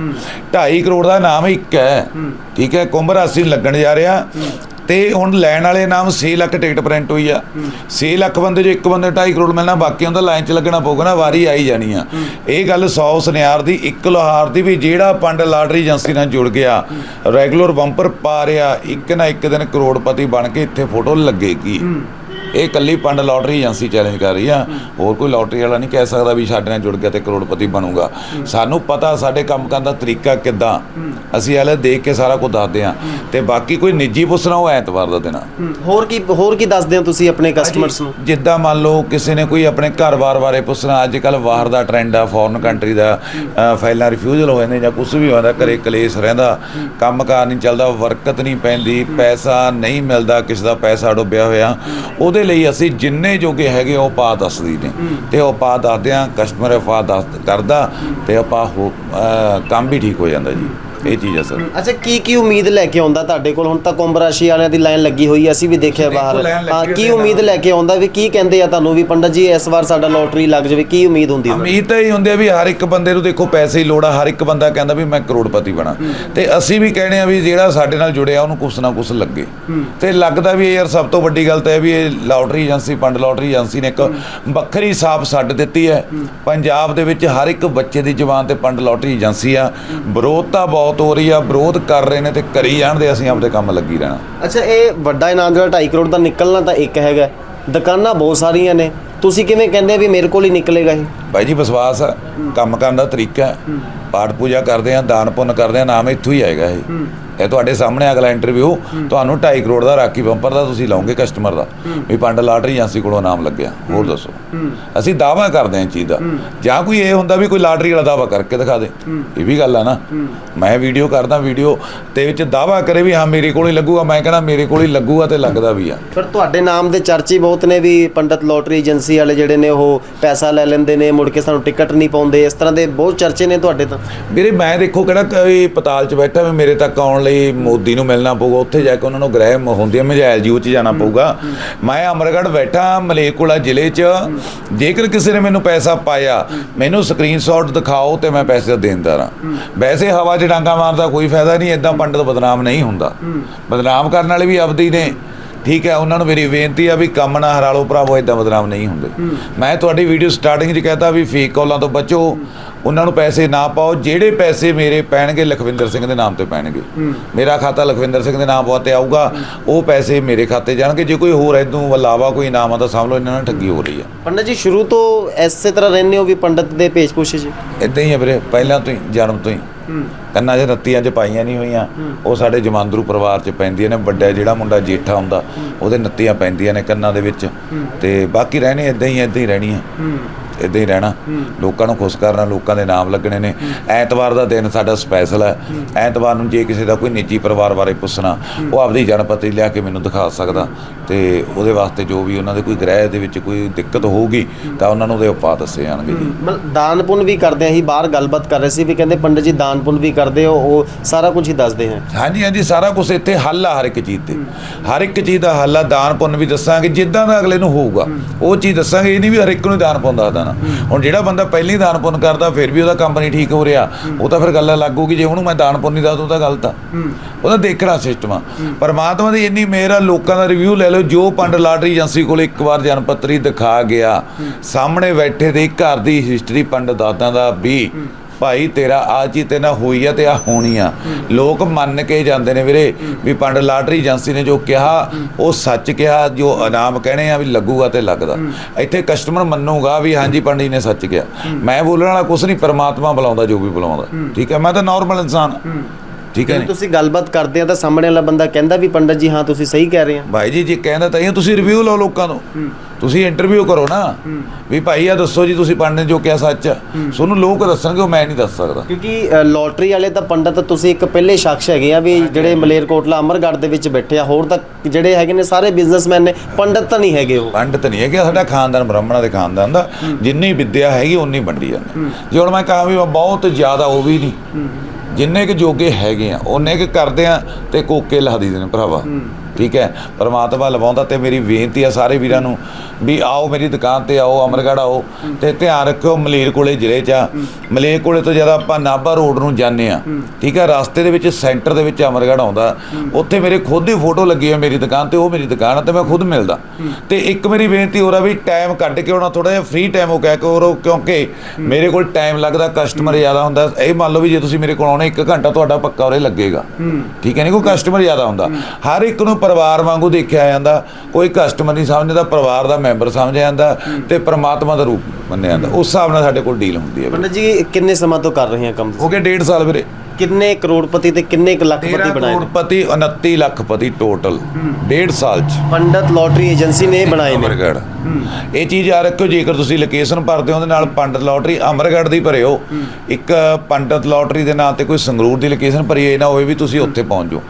Speaker 2: 2.5 ਕਰੋੜ ਦਾ ਨਾਮ ਇੱਕ ਹੈ। ਠੀਕ ਹੈ? ਕੁੰਭ ਰਾਸ਼ੀ ਲੱਗਣ ਜਾ ਰਿਹਾ। ਤੇ ਹੁਣ ਲੈਣ ਵਾਲੇ ਨਾਮ 6 ਲੱਖ ਟਿਕਟ ਪ੍ਰਿੰਟ ਹੋਈ ਆ। 6 ਲੱਖ ਬੰਦੇ ਜੋ ਇੱਕ ਬੰਦੇ 2.5 ਕਰੋੜ ਮਿਲਣਾ ਬਾਕੀ ਉਹਦਾ ਲਾਈਨ 'ਚ ਲੱਗਣਾ ਪਊਗਾ ਨਾ ਵਾਰੀ ਆਈ ਜਾਣੀ ਆ। ਇਹ ਗੱਲ 100 ਸੁਨਿਆਰ ਦੀ ਇੱਕ ਲੋਹਾਰ ਦੀ ਵੀ ਜਿਹੜਾ ਪੰਡ ਲਾਟਰੀ ਏਜੰਸੀ ਨਾਲ ਜੁੜ ਗਿਆ ਰੈਗੂਲਰ ਬੰਪਰ ਪਾ ਰਿਹਾ ਇੱਕ ਨਾ ਇੱਕ ਦਿਨ ਕਰੋੜਪਤੀ ਬਣ ਕੇ ਇੱਥੇ ਫੋਟੋ ਲੱਗੇਗੀ। ਇਹ ਕੱਲੀ ਪੰਡ ਲਾਟਰੀ ਏਜੰਸੀ ਚੈਲੰਜ ਕਰ ਰਹੀ ਆ। ਹੋਰ ਕੋਈ ਲਾਟਰੀ ਵਾਲਾ ਨਹੀਂ ਕਹਿ ਸਕਦਾ ਵੀ ਸਾਡੇ ਨਾਲ ਜੁੜ ਗਿਆ ਤੇ ਕਰੋੜਪਤੀ ਬਣੂਗਾ। ਸਾਨੂੰ ਪਤਾ ਸਾਡੇ ਕੰਮ ਕਰਨ ਦਾ ਤਰੀਕਾ ਕਿੱਦਾਂ। ਅਸੀਂ ਹਲੇ ਦੇਖ ਕੇ ਸਾਰਾ ਕੁਝ ਦੱਸਦੇ ਆ। ਤੇ ਬਾਕੀ ਕੋਈ ਨਿੱਜੀ ਪੁੱਛਣਾ ਉਹ ਐਤਵਾਰ ਦਾ ਆ
Speaker 1: ਹੋਰ ਕੀ ਹੋਰ ਕੀ ਦੱਸਦੇ ਹੋ ਤੁਸੀਂ ਆਪਣੇ ਕਸਟਮਰਸ ਨੂੰ?
Speaker 2: ਜਿੱਦਾਂ ਮੰਨ ਲਓ ਕਿਸੇ ਨੇ ਕੋਈ ਆਪਣੇ ਘਰ-ਬਾਰ ਬਾਰੇ ਪੁੱਛਣਾ ਅੱਜ ਕੱਲ ਬਾਹਰ ਦਾ ਟ੍ਰੈਂਡ ਆ ਫੋਰਨ ਕੰਟਰੀ ਦਾ ਫਾਈਲਾਂ ਰਿਫਿਊਜ਼ਲ ਹੋ ਜਾਂਦੇ ਜਾਂ ਕੁਝ ਵੀ ਹੋ ਜਾਂਦਾ ਘਰੇ ਕਲੇਸ਼ ਰਹਿੰਦਾ। ਕੰਮਕਾਰ ਨਹੀਂ ਚੱਲਦਾ ਵਰਕਤ ਨਹੀਂ ਪੈਂਦੀ ਪੈਸਾ ਨਹੀਂ ਮਿਲਦਾ ਕਿਸੇ ਦਾ ਪੈਸਾ ਡੁੱਬਿਆ ਹੋਇਆ। ਉਹਦੇ ਲਈ ਅਸੀਂ ਜਿੰਨੇ ਜੋਗੇ ਹੈਗੇ ਉਹ ਪਾ ਦੱਸਦੀ ਨੇ। ਤੇ ਉਹ ਪਾ ਦੱਸਦੇ ਆ ਕਸਟਮਰ ਪਾ ਦੱਸ, ਕਰਦਾ ਤੇ ਆਪਾਂ ਹੋ- ਕੰਮ ਵੀ ਠੀਕ ਹੋ ਜਾਂਦਾ ਜੀ। ਇਹ ਚੀਜ਼ ਆ ਸਰ।
Speaker 1: ਅੱਛਾ ਕੀ ਕੀ ਉਮੀਦ ਲੈ ਕੇ ਆਉਂਦਾ ਤੁਹਾਡੇ ਕੋਲ? ਹੁਣ ਤਾਂ ਕੁੰਭ ਰਾਸ਼ੀ ਵਾਲਿਆਂ ਦੀ ਲਾਈਨ ਲੱਗੀ ਹੋਈ ਹੈ ਅਸੀਂ ਵੀ ਦੇਖਿਆ
Speaker 2: ਦੇਖੋ,
Speaker 1: ਬਾਹਰ।
Speaker 2: ਲਾਈਨ ਲੱਗੀ
Speaker 1: ਹਾਂ ਕੀ
Speaker 2: ਹੈ
Speaker 1: ਉਮੀਦ। ਲੈ ਕੇ ਆਉਂਦਾ ਵੀ ਕੀ ਕਹਿੰਦੇ ਆ ਤੁਹਾਨੂੰ ਵੀ? ਪੰਡਤ ਜੀ ਇਸ ਵਾਰ ਸਾਡਾ ਲੋਟਰੀ ਲੱਗ ਜਾਵੇ ਕੀ ਉਮੀਦ ਹੁੰਦੀ ਹੈ
Speaker 2: ਉਮੀਦ ਤਾਂ ਇਹ ਹੁੰਦੀ ਆ ਵੀ ਹਰ ਇੱਕ ਬੰਦੇ ਨੂੰ ਦੇਖੋ ਪੈਸੇ ਦੀ ਲੋੜ ਆ ਹਰ ਇੱਕ ਬੰਦਾ ਕਹਿੰਦਾ ਵੀ ਮੈਂ ਕਰੋੜਪਤੀ ਬਣਾ। ਤੇ ਅਸੀਂ ਵੀ ਕਹਿੰਦੇ ਆ ਵੀ ਜਿਹੜਾ ਸਾਡੇ ਨਾਲ ਜੁੜਿਆ ਉਹਨੂੰ ਕੁਛ ਨਾ ਕੁਛ ਲੱਗੇ। ਤੇ ਲੱਗਦਾ ਵੀ ਇਹ ਯਾਰ ਸਭ ਤੋਂ ਵੱਡੀ ਗੱਲ ਤਾਂ ਇਹ ਵੀ ਇਹ ਲਾਟਰੀ ਏਜੰਸੀ ਪੰਡ ਲਾਟਰੀ ਏਜੰਸੀ ਨੇ ਇੱਕ ਵੱਖਰੀ ਸਾਫ਼ ਛੱਡ ਦਿੱਤੀ ਹੈ। ਪੰਜਾਬ ਦੇ ਵਿੱਚ ਹਰ ਇੱਕ ਬੱਚੇ ਦੀ ਜ਼ੁਬਾਨ ਤੇ ਪੰਡ ਲਾਟਰੀ ਏਜੰਸੀ ਆ। ਵਿਰੋਧ ਤਾਂ ਬਹੁਤ ਹੋ ਰਹੀ ਆ ਵਿਰੋਧ ਕਰ ਰਹੇ ਨੇ ਤੇ ਕਰੀ ਜਾਣਦੇ ਅਸੀਂ ਆਪਦੇ ਕੰਮ ਲੱਗੀ ਰਹਿਣਾ।
Speaker 1: ਅੱਛਾ ਇਹ ਵੱਡਾ ਇਨਾਮ ਜਿਹੜਾ 2.5 ਕਰੋੜ ਦਾ ਨਿਕਲਣਾ ਤਾਂ ਇੱਕ ਹੈਗਾ। ਦੁਕਾਨਾਂ ਬਹੁਤ ਸਾਰੀਆਂ ਨੇ। ਤੁਸੀਂ ਕਿਵੇਂ ਕਹਿੰਦੇ ਵੀ ਮੇਰੇ ਕੋਲ ਹੀ ਨਿਕਲੇਗਾ ਇਹ?
Speaker 2: ਬਾਈ ਜੀ ਵਿਸ਼ਵਾਸ ਆ। ਕੰਮ ਕਰਨ ਦਾ ਤਰੀਕਾ। ਪਾਠ ਪੂਜਾ ਕਰਦੇ ਆ ਦਾਨ ਪੁੰਨ ਕਰਦੇ ਆ ਨਾਮ ਇੱਥੋਂ ਹੀ ਆਏਗਾ ਇਹ। ਇਹ ਤੁਹਾਡੇ ਸਾਹਮਣੇ ਅਗਲਾ ਇੰਟਰਵਿਊ ਤੁਹਾਨੂੰ 2.5 ਕਰੋੜ ਦਾ ਰਾਖੀ ਬੰਪਰ ਦਾ ਤੁਸੀਂ ਲਾਉਂਗੇ ਕਸਟਮਰ ਦਾ। ਵੀ ਪੰਡ ਲਾਟਰੀ ਏਜੰਸੀ ਕੋਲੋਂ ਨਾਮ ਲੱਗਿਆ। ਹੋਰ ਦੱਸੋ। ਅਸੀਂ ਦਾਅਵਾ ਕਰਦੇ ਹਾਂ ਚੀਜ਼ ਦਾ। ਜਾਂ ਕੋਈ ਇਹ ਹੁੰਦਾ ਵੀ ਕੋਈ ਲਾਟਰੀ ਵਾਲਾ ਦਾਅਵਾ ਕਰਕੇ ਦਿਖਾ ਦੇ। ਇਹ ਵੀ ਗੱਲ ਆ ਨਾ। ਮੈਂ ਵੀਡੀਓ ਕਰਦਾ ਵੀਡੀਓ ਤੇ ਵਿੱਚ ਦਾਅਵਾ ਕਰੇ ਵੀ ਹਾਂ ਮੇਰੇ ਕੋਲ ਹੀ ਲੱਗੂਗਾ। ਮੈਂ ਕਹਿੰਦਾ ਮੇਰੇ ਕੋਲ ਹੀ ਲੱਗੂਗਾ ਤੇ ਲੱਗਦਾ ਵੀ ਆ।
Speaker 1: ਪਰ ਤੁਹਾਡੇ ਨਾਮ ਦੇ ਚਰਚੇ ਬਹੁਤ ਨੇ ਵੀ ਪੰਡਤ ਲੋਟਰੀ ਏਜੰਸੀ ਵਾਲੇ ਜਿਹੜੇ ਨੇ ਉਹ ਪੈਸਾ ਲੈ ਲੈਂਦੇ ਨੇ ਮੁੜ ਕੇ ਸਾਨੂੰ ਟਿਕਟ ਨਹੀਂ ਪਾਉਂਦੇ। ਇਸ ਤਰ੍ਹਾਂ ਦੇ ਬਹੁਤ ਚਰਚੇ ਨੇ ਤੁਹਾਡੇ ਤਾਂ।
Speaker 2: ਵੀਰੇ ਮੈਂ ਦੇਖੋ ਕਿਹੜਾ ਕੋਈ ਪਤਾਲ 'ਚ ਬੈਠਾ ਵੀ ਮੇਰੇ ਤੱਕ ਆਉਣ ਲਈ ਮੋਦੀ ਨੂੰ ਮਿਲਣਾ ਪਊਗਾ, ਉੱਥੇ ਜਾ ਕੇ ਉਹਨਾਂ ਨੂੰ ਗ੍ਰਹਿ ਮ- ਹੁੰਦੀ ਮਜਾਇਲ ਜੀ, ਉਹ ਜਾਣਾ ਪਊਗਾ। ਮੈਂ ਅਮਰਗੜ੍ਹ ਬੈਠਾ ਮਲੇਕੋਲਾ ਜ਼ਿਲ੍ਹੇ 'ਚ। ਜੇਕਰ ਕਿਸੇ ਨੇ ਮੈਨੂੰ ਪੈਸਾ ਪਾਇਆ, ਮੈਨੂੰ ਸਕਰੀਨਸ਼ਾਟ ਦਿਖਾਓ ਤੇ ਮੈਂ ਪੈਸੇ ਦੇਣਦਾਰ ਹਾਂ ਵੈਸੇ ਹਵਾ 'ਚ ਡਾਂਗਾ ਮਾਰਦਾ ਕੋਈ ਫਾਇਦਾ ਨਹੀਂ ਇਦਾਂ ਪੰਡਤ ਬਦਨਾਮ ਨਹੀਂ ਹੁੰਦਾ। ਬਦਨਾਮ ਕਰਨ ਵਾਲੇ ਵੀ ਆਪਦੀ ਨੇ। ਠੀਕ ਹੈ, ਉਹਨਾਂ ਨੂੰ ਮੇਰੀ ਬੇਨਤੀ ਆ ਵੀ ਕੰਮ ਨਾ ਹਰਾ ਲਓ ਭਰਾਵੋ ਇਦਾਂ ਬਦਨਾਮ ਨਹੀਂ ਹੁੰਦੇ। ਮੈਂ ਤੁਹਾਡੀ ਵੀਡੀਓ ਸਟਾਰਟਿੰਗ 'ਚ ਕਹਤਾ ਵੀ ਫੇਕ ਕਾਲਾਂ ਤੋਂ ਬਚੋ। ਉਹਨਾਂ ਨੂੰ ਪੈਸੇ ਨਾ ਪਾਓ ਜਿਹੜੇ ਪੈਸੇ ਮੇਰੇ ਪੈਣਗੇ ਲਖਵਿੰਦਰ ਸਿੰਘ ਦੇ ਨਾਮ ਤੇ ਪੈਣਗੇ। ਮੇਰਾ ਖਾਤਾ ਲਖਵਿੰਦਰ ਸਿੰਘ ਦੇ ਨਾਮ ਤੇ ਆਊਗਾ ਉਹ ਪੈਸੇ ਮੇਰੇ ਖਾਤੇ ਜਾਣਗੇ। ਜੇ ਕੋਈ ਹੋਰ ਇਦੋਂ ਇਲਾਵਾ ਕੋਈ ਨਾਮ ਆ ਤਾਂ ਸਮਝ ਲਓ ਇਹਨਾਂ ਨਾਲ ਠੱਗੀ ਹੋ ਰਹੀ ਆ
Speaker 1: ਪੰਡਤ ਜੀ ਸ਼ੁਰੂ ਤੋਂ ਐਸੇ ਤਰ੍ਹਾਂ ਰਹਿੰਦੇ ਹੋ ਵੀ ਪੰਡਤ ਦੇ ਭੇਸ਼-ਭੂਸ਼ੇ 'ਚ
Speaker 2: ਇਦਾਂ ਹੀ ਆ ਵੀਰੇ ਪਹਿਲਾਂ ਤੋਂ ਹੀ ਜਨਮ ਤੋਂ ਹੀ। ਕੰਨਾਂ 'ਚ ਰੱਤੀਆਂ 'ਚ ਪਾਈਆਂ ਨਹੀਂ ਹੋਈਆਂ। ਉਹ ਸਾਡੇ ਜਮਾਂਦਰੂ ਪਰਿਵਾਰ 'ਚ ਪੈਂਦੀਆਂ ਨੇ ਵੱਡਾ ਜਿਹੜਾ ਮੁੰਡਾ ਜੇਠਾ ਹੁੰਦਾ ਉਹਦੇ ਨੱਤੀਆਂ ਪੈਂਦੀਆਂ ਨੇ ਕੰਨਾਂ ਦੇ ਵਿੱਚ। ਤੇ ਬਾਕੀ ਰਹਿਣੇ ਇਦਾਂ ਹੀ ਇਦਾਂ ਹੀ ਰਹਿਣੀ ਆ ਇਦਾਂ ਹੀ ਰਹਿਣਾ। ਲੋਕਾਂ ਨੂੰ ਖੁਸ਼ ਕਰਨਾ ਲੋਕਾਂ ਦੇ ਨਾਮ ਲੱਗਣੇ ਨੇ। ਐਤਵਾਰ ਦਾ ਦਿਨ ਸਾਡਾ ਸਪੈਸ਼ਲ ਹੈ। ਐਤਵਾਰ ਨੂੰ ਜੇ ਕਿਸੇ ਦਾ ਕੋਈ ਨਿੱਜੀ ਪਰਿਵਾਰ ਬਾਰੇ ਪੁੱਛਣਾ ਉਹ ਆਪਦੀ ਜਨਪਤੀ ਲਿਆ ਕੇ ਮੈਨੂੰ ਦਿਖਾ ਸਕਦਾ। ਤੇ ਉਹਦੇ ਵਾਸਤੇ ਜੋ ਵੀ ਉਹਨਾਂ ਦੇ ਕੋਈ ਗ੍ਰਹਿ ਦੇ ਵਿੱਚ ਕੋਈ ਦਿੱਕਤ ਹੋਊਗੀ ਤਾਂ ਉਹਨਾਂ ਨੂੰ ਉਹਦੇ ਉਪਾਅ ਦੱਸੇ ਜਾਣਗੇ। ਜੀ
Speaker 1: ਮਤਲਬ ਦਾਨ ਪੁੰਨ ਵੀ ਕਰਦੇ ਆ ਹੀ ਬਾਹਰ ਗੱਲਬਾਤ ਕਰ ਰਹੇ ਸੀ ਵੀ ਕਹਿੰਦੇ ਪੰਡਤ ਜੀ ਦਾਨ ਪੁੰਨ ਵੀ ਕਰਦੇ ਹੋ ਉਹ ਸਾਰਾ ਕੁਝ ਹੀ ਦੱਸਦੇ ਹੈ
Speaker 2: ਹਾਂਜੀ ਹਾਂਜੀ ਸਾਰਾ ਕੁਝ ਇੱਥੇ ਹੱਲ ਆ ਹਰ ਇੱਕ ਚੀਜ਼ ਤੇ। ਹਰ ਇੱਕ ਚੀਜ਼ ਦਾ ਹੱਲ ਆ ਦਾਨ ਪੁੰਨ ਵੀ ਦੱਸਾਂਗੇ ਜਿੱਦਾਂ ਦਾ ਅਗਲੇ ਨੂੰ ਹੋਊਗਾ। ਉਹ ਚੀਜ਼ ਦੱਸਾਂਗੇ ਇਹ ਨਹੀਂ ਵੀ ਹਰ ਇੱਕ ਨੂੰ ਦਾਨ ਪੁੰਨ ਦੱਸਦਾ। ਨਾ। ਹੁਣ ਜਿਹੜਾ ਬੰਦਾ ਪਹਿਲੀ ਦਾਨ ਪੁੰਨ ਕਰਦਾ, ਫਿਰ ਵੀ ਉਹਦਾ ਕੰਮ ਨਹੀਂ ਠੀਕ ਹੋ ਰਿਹਾ। ਉਹ ਤਾਂ ਫਿਰ ਗੱਲ ਅਲੱਗ ਹੋਊਗੀ ਜੇ ਉਹਨੂੰ ਮੈਂ ਦਾਨ ਪੁੰਨ ਨਹੀਂ ਦੱਸਦਾ ਤਾਂ ਗਲਤ ਆ। ਉਹਦਾ ਦੇਖਣਾ ਸਿਸਟਮ ਆ। ਪਰਮਾਤਮਾ ਦੀ ਇੰਨੀ ਮਿਹਰ ਲੋਕਾਂ ਦਾ ਰਿਵਿਊ ਲੈ ਲਓ, ਜੋ ਪੰਡ ਲਾਟਰੀ ਏਜੰਸੀ ਕੋਲ ਇੱਕ ਵਾਰ ਜਨਪੱਤਰੀ ਦਿਖਾ ਗਿਆ, ਸਾਹਮਣੇ ਬੈਠੇ ਦੇ ਘਰ ਦੀ ਹਿਸਟਰੀ ਪੰਡ ਦਾਦਾ ਦਾ ਵੀ। ਭਾਈ ਤੇਰਾ ਆ ਚੀਜ਼ ਤੇ ਨਾ ਹੋਈ ਆ ਤੇ ਆ ਹੋਣੀ ਆ। ਲੋਕ ਮੰਨ ਕੇ ਜਾਂਦੇ ਨੇ ਵੀਰੇ ਵੀ ਪੰਡ ਲਾਟਰੀ ਏਜੰਸੀ ਨੇ ਜੋ ਕਿਹਾ ਉਹ ਸੱਚ ਕਿਹਾ ਜੋ ਇਨਾਮ ਕਹਿਣੇ ਆ ਵੀ ਲੱਗੂਗਾ ਤੇ ਲੱਗਦਾ। ਇੱਥੇ ਕਸਟਮਰ ਮੰਨੂਗਾ ਵੀ ਹਾਂਜੀ ਪੰਡ ਨੇ ਸੱਚ ਕਿਹਾ। ਮੈਂ ਬੋਲਣ ਵਾਲਾ ਕੁਛ ਨਹੀਂ ਪਰਮਾਤਮਾ ਬੁਲਾਉਂਦਾ ਜੋ ਵੀ ਬੁਲਾਉਂਦਾ। ਠੀਕ ਹੈ ਮੈਂ ਤਾਂ ਨਾਰਮਲ ਇਨਸਾਨ। ਠੀਕ ਹੈ?
Speaker 1: ਤੁਸੀਂ ਗੱਲਬਾਤ ਕਰਦੇ ਆ ਤਾਂ ਸਾਹਮਣੇ ਵਾਲਾ ਬੰਦਾ ਕਹਿੰਦਾ ਵੀ ਪੰਡਤ ਜੀ ਹਾਂ ਤੁਸੀਂ ਸਹੀ ਕਹਿ ਰਹੇ ਆ।
Speaker 2: ਭਾਈ ਜੀ ਜੇ ਕਹਿੰਦਾ ਤਾਂ ਇਹ ਤੁਸੀਂ ਰਿਵਿਊ ਲਓ ਲੋਕਾਂ ਤੋਂ। ਤੁਸੀਂ ਇੰਟਰਵਿਊ ਕਰੋ ਨਾ। ਵੀ ਭਾਈ ਆ ਦੱਸੋ ਜੀ ਤੁਸੀਂ ਪੰਡ ਨੇ ਜੋ ਕਿਹਾ ਸੱਚ। ਤੁਹਾਨੂੰ ਲੋਕ ਦੱਸਣਗੇ ਉਹ ਮੈਂ ਨਹੀਂ ਦੱਸ ਸਕਦਾ।
Speaker 1: ਕਿਉਂਕਿ ਲੋਟਰੀ ਵਾਲੇ ਤਾਂ ਪੰਡਤ ਤੁਸੀਂ ਇੱਕ ਪਹਿਲੇ ਸ਼ਖਸ ਹੈਗੇ ਆ ਵੀ ਜਿਹੜੇ ਮਲੇਰਕੋਟਲਾ ਅਮਰਗੜ੍ਹ ਦੇ ਵਿੱਚ ਬੈਠੇ ਆ। ਹੋਰ ਤਾਂ ਜਿਹੜੇ ਹੈਗੇ ਨੇ ਸਾਰੇ ਬਿਜ਼ਨਸਮੈਨ ਨੇ ਪੰਡਤ ਤਾਂ ਨਹੀਂ ਹੈਗੇ ਉਹ।
Speaker 2: ਪੰਡਤ ਨਹੀਂ ਹੈ ਕਿ ਸਾਡਾ ਖਾਨਦਾਨ ਬ੍ਰਾਹਮਣਾਂ ਦੇ ਖਾਨਦਾਨ ਦਾ। ਜਿੰਨੀ ਵਿੱਦਿਆ ਹੈਗੀ ਉਨੀ ਵੰਡੀ ਜਾਂਦੇ। ਜੇ ਹੁਣ ਮੈਂ ਕਹਾਂ ਵੀ ਬਹੁਤ ਜ਼ਿਆਦਾ ਉਹ ਵੀ ਨਹੀਂ। ਜਿੰਨੇ ਕੁ ਜੋਗੇ ਹੈਗੇ ਆ ਉਹਨੇ ਕੁ ਕਰਦੇ ਆ ਤੇ ਕੋਕੇ ਲਾ ਦਈਦੇ ਨੇ ਭਰਾਵਾ। ਠੀਕ ਹੈ? ਪਰਮਾਤਮਾ ਲਵਾਉਂਦਾ ਤੇ ਮੇਰੀ ਬੇਨਤੀ ਆ ਸਾਰੇ ਵੀਰਾਂ ਨੂੰ ਵੀ ਆਓ ਮੇਰੀ ਦੁਕਾਨ ਤੇ ਆਓ ਅਮਰਗੜ੍ਹ ਆਓ ਤੇ ਧਿਆਨ ਰੱਖਿਓ ਮਲੇਰ ਕੋਲੇ ਜ਼ਿਲ੍ਹੇ 'ਚ ਮਲੇਰ ਕੋਲੇ ਤੋਂ ਜਦ ਆਪਾਂ ਨਾਭਾ ਰੋਡ ਨੂੰ ਜਾਂਦੇ ਆ ਠੀਕ ਹੈ? ਰਸਤੇ ਦੇ ਵਿੱਚ ਸੈਂਟਰ ਦੇ ਵਿੱਚ ਅਮਰਗੜ੍ਹ ਆਉਂਦਾ। ਉੱਥੇ ਮੇਰੇ ਖੁਦ ਦੀ ਫੋਟੋ ਲੱਗੀ ਹੈ ਮੇਰੀ ਦੁਕਾਨ ਤੇ ਉਹ ਮੇਰੀ ਦੁਕਾਨ ਆ ਤੇ ਮੈਂ ਖੁਦ ਮਿਲਦਾ। ਤੇ ਇੱਕ ਮੇਰੀ ਬੇਨਤੀ ਹੋਰ ਆ ਵੀ ਟਾਈਮ ਕੱਢ ਕੇ ਆਉਣਾ ਥੋੜਾ ਜਿਹਾ ਫ੍ਰੀ ਟਾਈਮ ਹੋ ਗਿਆ ਕਰੋ ਕਿਉਂਕਿ ਮੇਰੇ ਕੋਲ ਟਾਈਮ ਲੱਗਦਾ ਕਸਟਮਰ ਜ਼ਿਆਦਾ ਹੁੰਦਾ। ਇਹ ਮੰਨ ਲਓ ਵੀ ਜੇ ਤੁਸੀਂ ਮੇਰੇ ਕੋਲ ਆਉਣਾ 1 ਘੰਟਾ ਤੁਹਾਡਾ ਪੱਕਾ ਉਰੇ ਲੱਗੇਗਾ। ਠੀਕ ਹੈ ਨਹੀਂ ਕੋਈ ਕਸਟਮਰ ਜ਼ਿਆਦਾ ਹੁੰਦਾ। ਹਰ ਇੱਕ ਨੂੰ ਪਰਿਵਾਰ ਵਾਂਗੂ ਦੇਖਿਆ ਜਾਂਦਾ ਕੋਈ ਕਸਟਮਰ ਨਹੀਂ ਸਮਝਦਾ ਪਰਿਵਾਰ ਦਾ ਮੈਂਬਰ ਸਮਝਿਆ ਜਾਂਦਾ ਤੇ ਪ੍ਰਮਾਤਮਾ ਦਾ ਰੂਪ ਮੰਨਿਆ ਜਾਂਦਾ। ਉਸ ਹਿਸਾਬ ਨਾਲ ਸਾਡੇ ਕੋਲ ਡੀਲ ਹੁੰਦੀ ਹੈ ਵੀਰੇ।
Speaker 1: ਪੰਡਤ ਜੀ ਕਿੰਨੇ ਸਮਾਂ ਤੋਂ ਕਰ ਰਹੇ ਆ ਕੰਮ
Speaker 2: ਹੋ ਗਿਆ 1.5 ਸਾਲ ਵੀਰੇ।
Speaker 1: ਕਿੰਨੇ ਕਰੋੜਪਤੀ ਤੇ ਕਿੰਨੇ ਕੁ ਲੱਖਪਤੀ
Speaker 2: 13
Speaker 1: ਬਣਾਏ ਨੇ?
Speaker 2: ਕਰੋੜਪਤੀ 29 ਲੱਖਪਤੀ ਟੋਟਲ 1.5 ਸਾਲ ਚ।
Speaker 1: ਪੰਡਤ ਲੋਟਰੀ ਏਜੰਸੀ ਨੇ ਬਣਾਏ ਨੇ।
Speaker 2: ਅਮਰਗੜ੍ਹ। ਇਹ ਚੀਜ਼ ਆ ਰੱਖਿਓ ਜੇਕਰ ਤੁਸੀਂ ਲੋਕੇਸ਼ਨ ਭਰਦੇ ਹੋ ਉਹਦੇ ਨਾਲ ਪੰਡਤ ਲੋਟਰੀ ਅਮਰਗੜ੍ਹ ਦੀ ਭਰਿਓ। ਇੱਕ ਪੰਡਤ ਲੋਟਰੀ ਦੇ ਨਾਂ ਤੇ ਕੋਈ ਸੰਗਰੂਰ ਦੀ ਲੋਕੇਸ਼ਨ ਭਰੀ ਇਹ ਨਾ ਹੋਵੇ ਵੀ ਤੁਸੀਂ ਉੱਥੇ ਪਹੁੰਚ ਜਾਓ।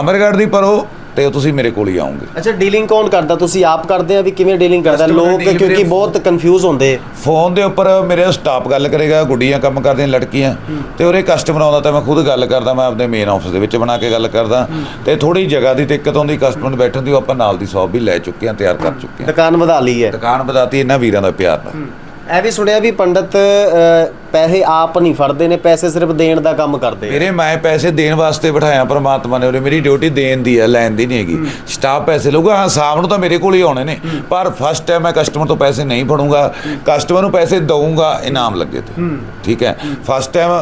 Speaker 2: ਅਮਰਗੜ੍ਹ ਦੀ ਭਰੋ ਤੇ ਤੁਸੀਂ ਮੇਰੇ ਕੋਲ ਹੀ ਆਓਗੇ।
Speaker 1: ਅੱਛਾ ਡੀਲਿੰਗ ਕੌਣ ਕਰਦਾ? ਤੁਸੀਂ ਆਪ ਕਰਦੇ ਆ ਵੀ ਕਿਵੇਂ ਡੀਲਿੰਗ ਕਰਦਾ? ਲੋਕ ਕਿਉਂਕਿ ਬਹੁਤ ਕਨਫਿਊਜ਼ ਹੁੰਦੇ। ਆ।
Speaker 2: ਫੋਨ ਦੇ ਉੱਪਰ ਮੇਰੇ ਸਟਾਫ ਗੱਲ ਕਰੇਗਾ ਗੁੱਡੀਆਂ ਕੰਮ ਕਰਦੀਆਂ ਲੜਕੀਆਂ। ਤੇ ਉਹਰੇ ਕਸਟਮਰ ਆਉਂਦਾ ਤਾਂ ਮੈਂ ਖੁਦ ਗੱਲ ਕਰਦਾ ਮੈਂ ਆਪਣੇ ਮੇਨ ਆਫਿਸ ਦੇ ਵਿੱਚ ਬਣਾ ਕੇ ਗੱਲ ਕਰਦਾ। ਤੇ ਥੋੜੀ ਜਗ੍ਹਾ ਦੀ ਦਿੱਕਤ ਆਉਂਦੀ ਕਸਟਮਰ ਨੂੰ ਬੈਠਣ ਦੀ ਉਹ ਆਪਾਂ ਨਾਲ ਦੀ ਸੌਪ ਵੀ ਲੈ ਚੁੱਕੇ ਹਾਂ ਤਿਆਰ ਕਰ ਚੁੱਕੇ ਹਾਂ।
Speaker 1: ਦੁਕਾਨ ਵਧਾ ਲਈ ਹੈ।
Speaker 2: ਦੁਕਾਨ ਵਧਾਤੀ ਇਹਨਾਂ ਵੀਰਾਂ ਦਾ ਪਿਆਰ ਨਾਲ।
Speaker 1: ਇਹ ਵੀ ਸੁਣਿਆ ਵੀ ਪੰਡਤ ਪੈਸੇ ਆਪ ਨਹੀਂ ਫੜਦੇ ਨੇ ਪੈਸੇ ਸਿਰਫ ਦੇਣ ਦਾ ਕੰਮ ਕਰਦੇ
Speaker 2: ਵੀਰੇ ਮੈਂ ਪੈਸੇ ਦੇਣ ਵਾਸਤੇ ਬਿਠਾਇਆ ਪ੍ਰਮਾਤਮਾ ਨੇ ਉਹਨੇ ਮੇਰੀ ਡਿਊਟੀ ਦੇਣ ਦੀ ਹੈ ਲੈਣ ਦੀ ਨਹੀਂ ਹੈਗੀ। ਸਟਾਫ ਪੈਸੇ ਲਊਗਾ ਹਾਂ ਸ਼ਾਮ ਨੂੰ ਤਾਂ ਮੇਰੇ ਕੋਲ ਹੀ ਆਉਣੇ ਨੇ ਪਰ ਫਸਟ ਟਾਈਮ ਮੈਂ ਕਸਟਮਰ ਤੋਂ ਪੈਸੇ ਨਹੀਂ ਫੜੂੰਗਾ। ਕਸਟਮਰ ਨੂੰ ਪੈਸੇ ਦਊਂਗਾ ਇਨਾਮ ਲੱਗੇ ਤੇ। ਠੀਕ ਹੈ। ਫਸਟ ਟਾਈਮ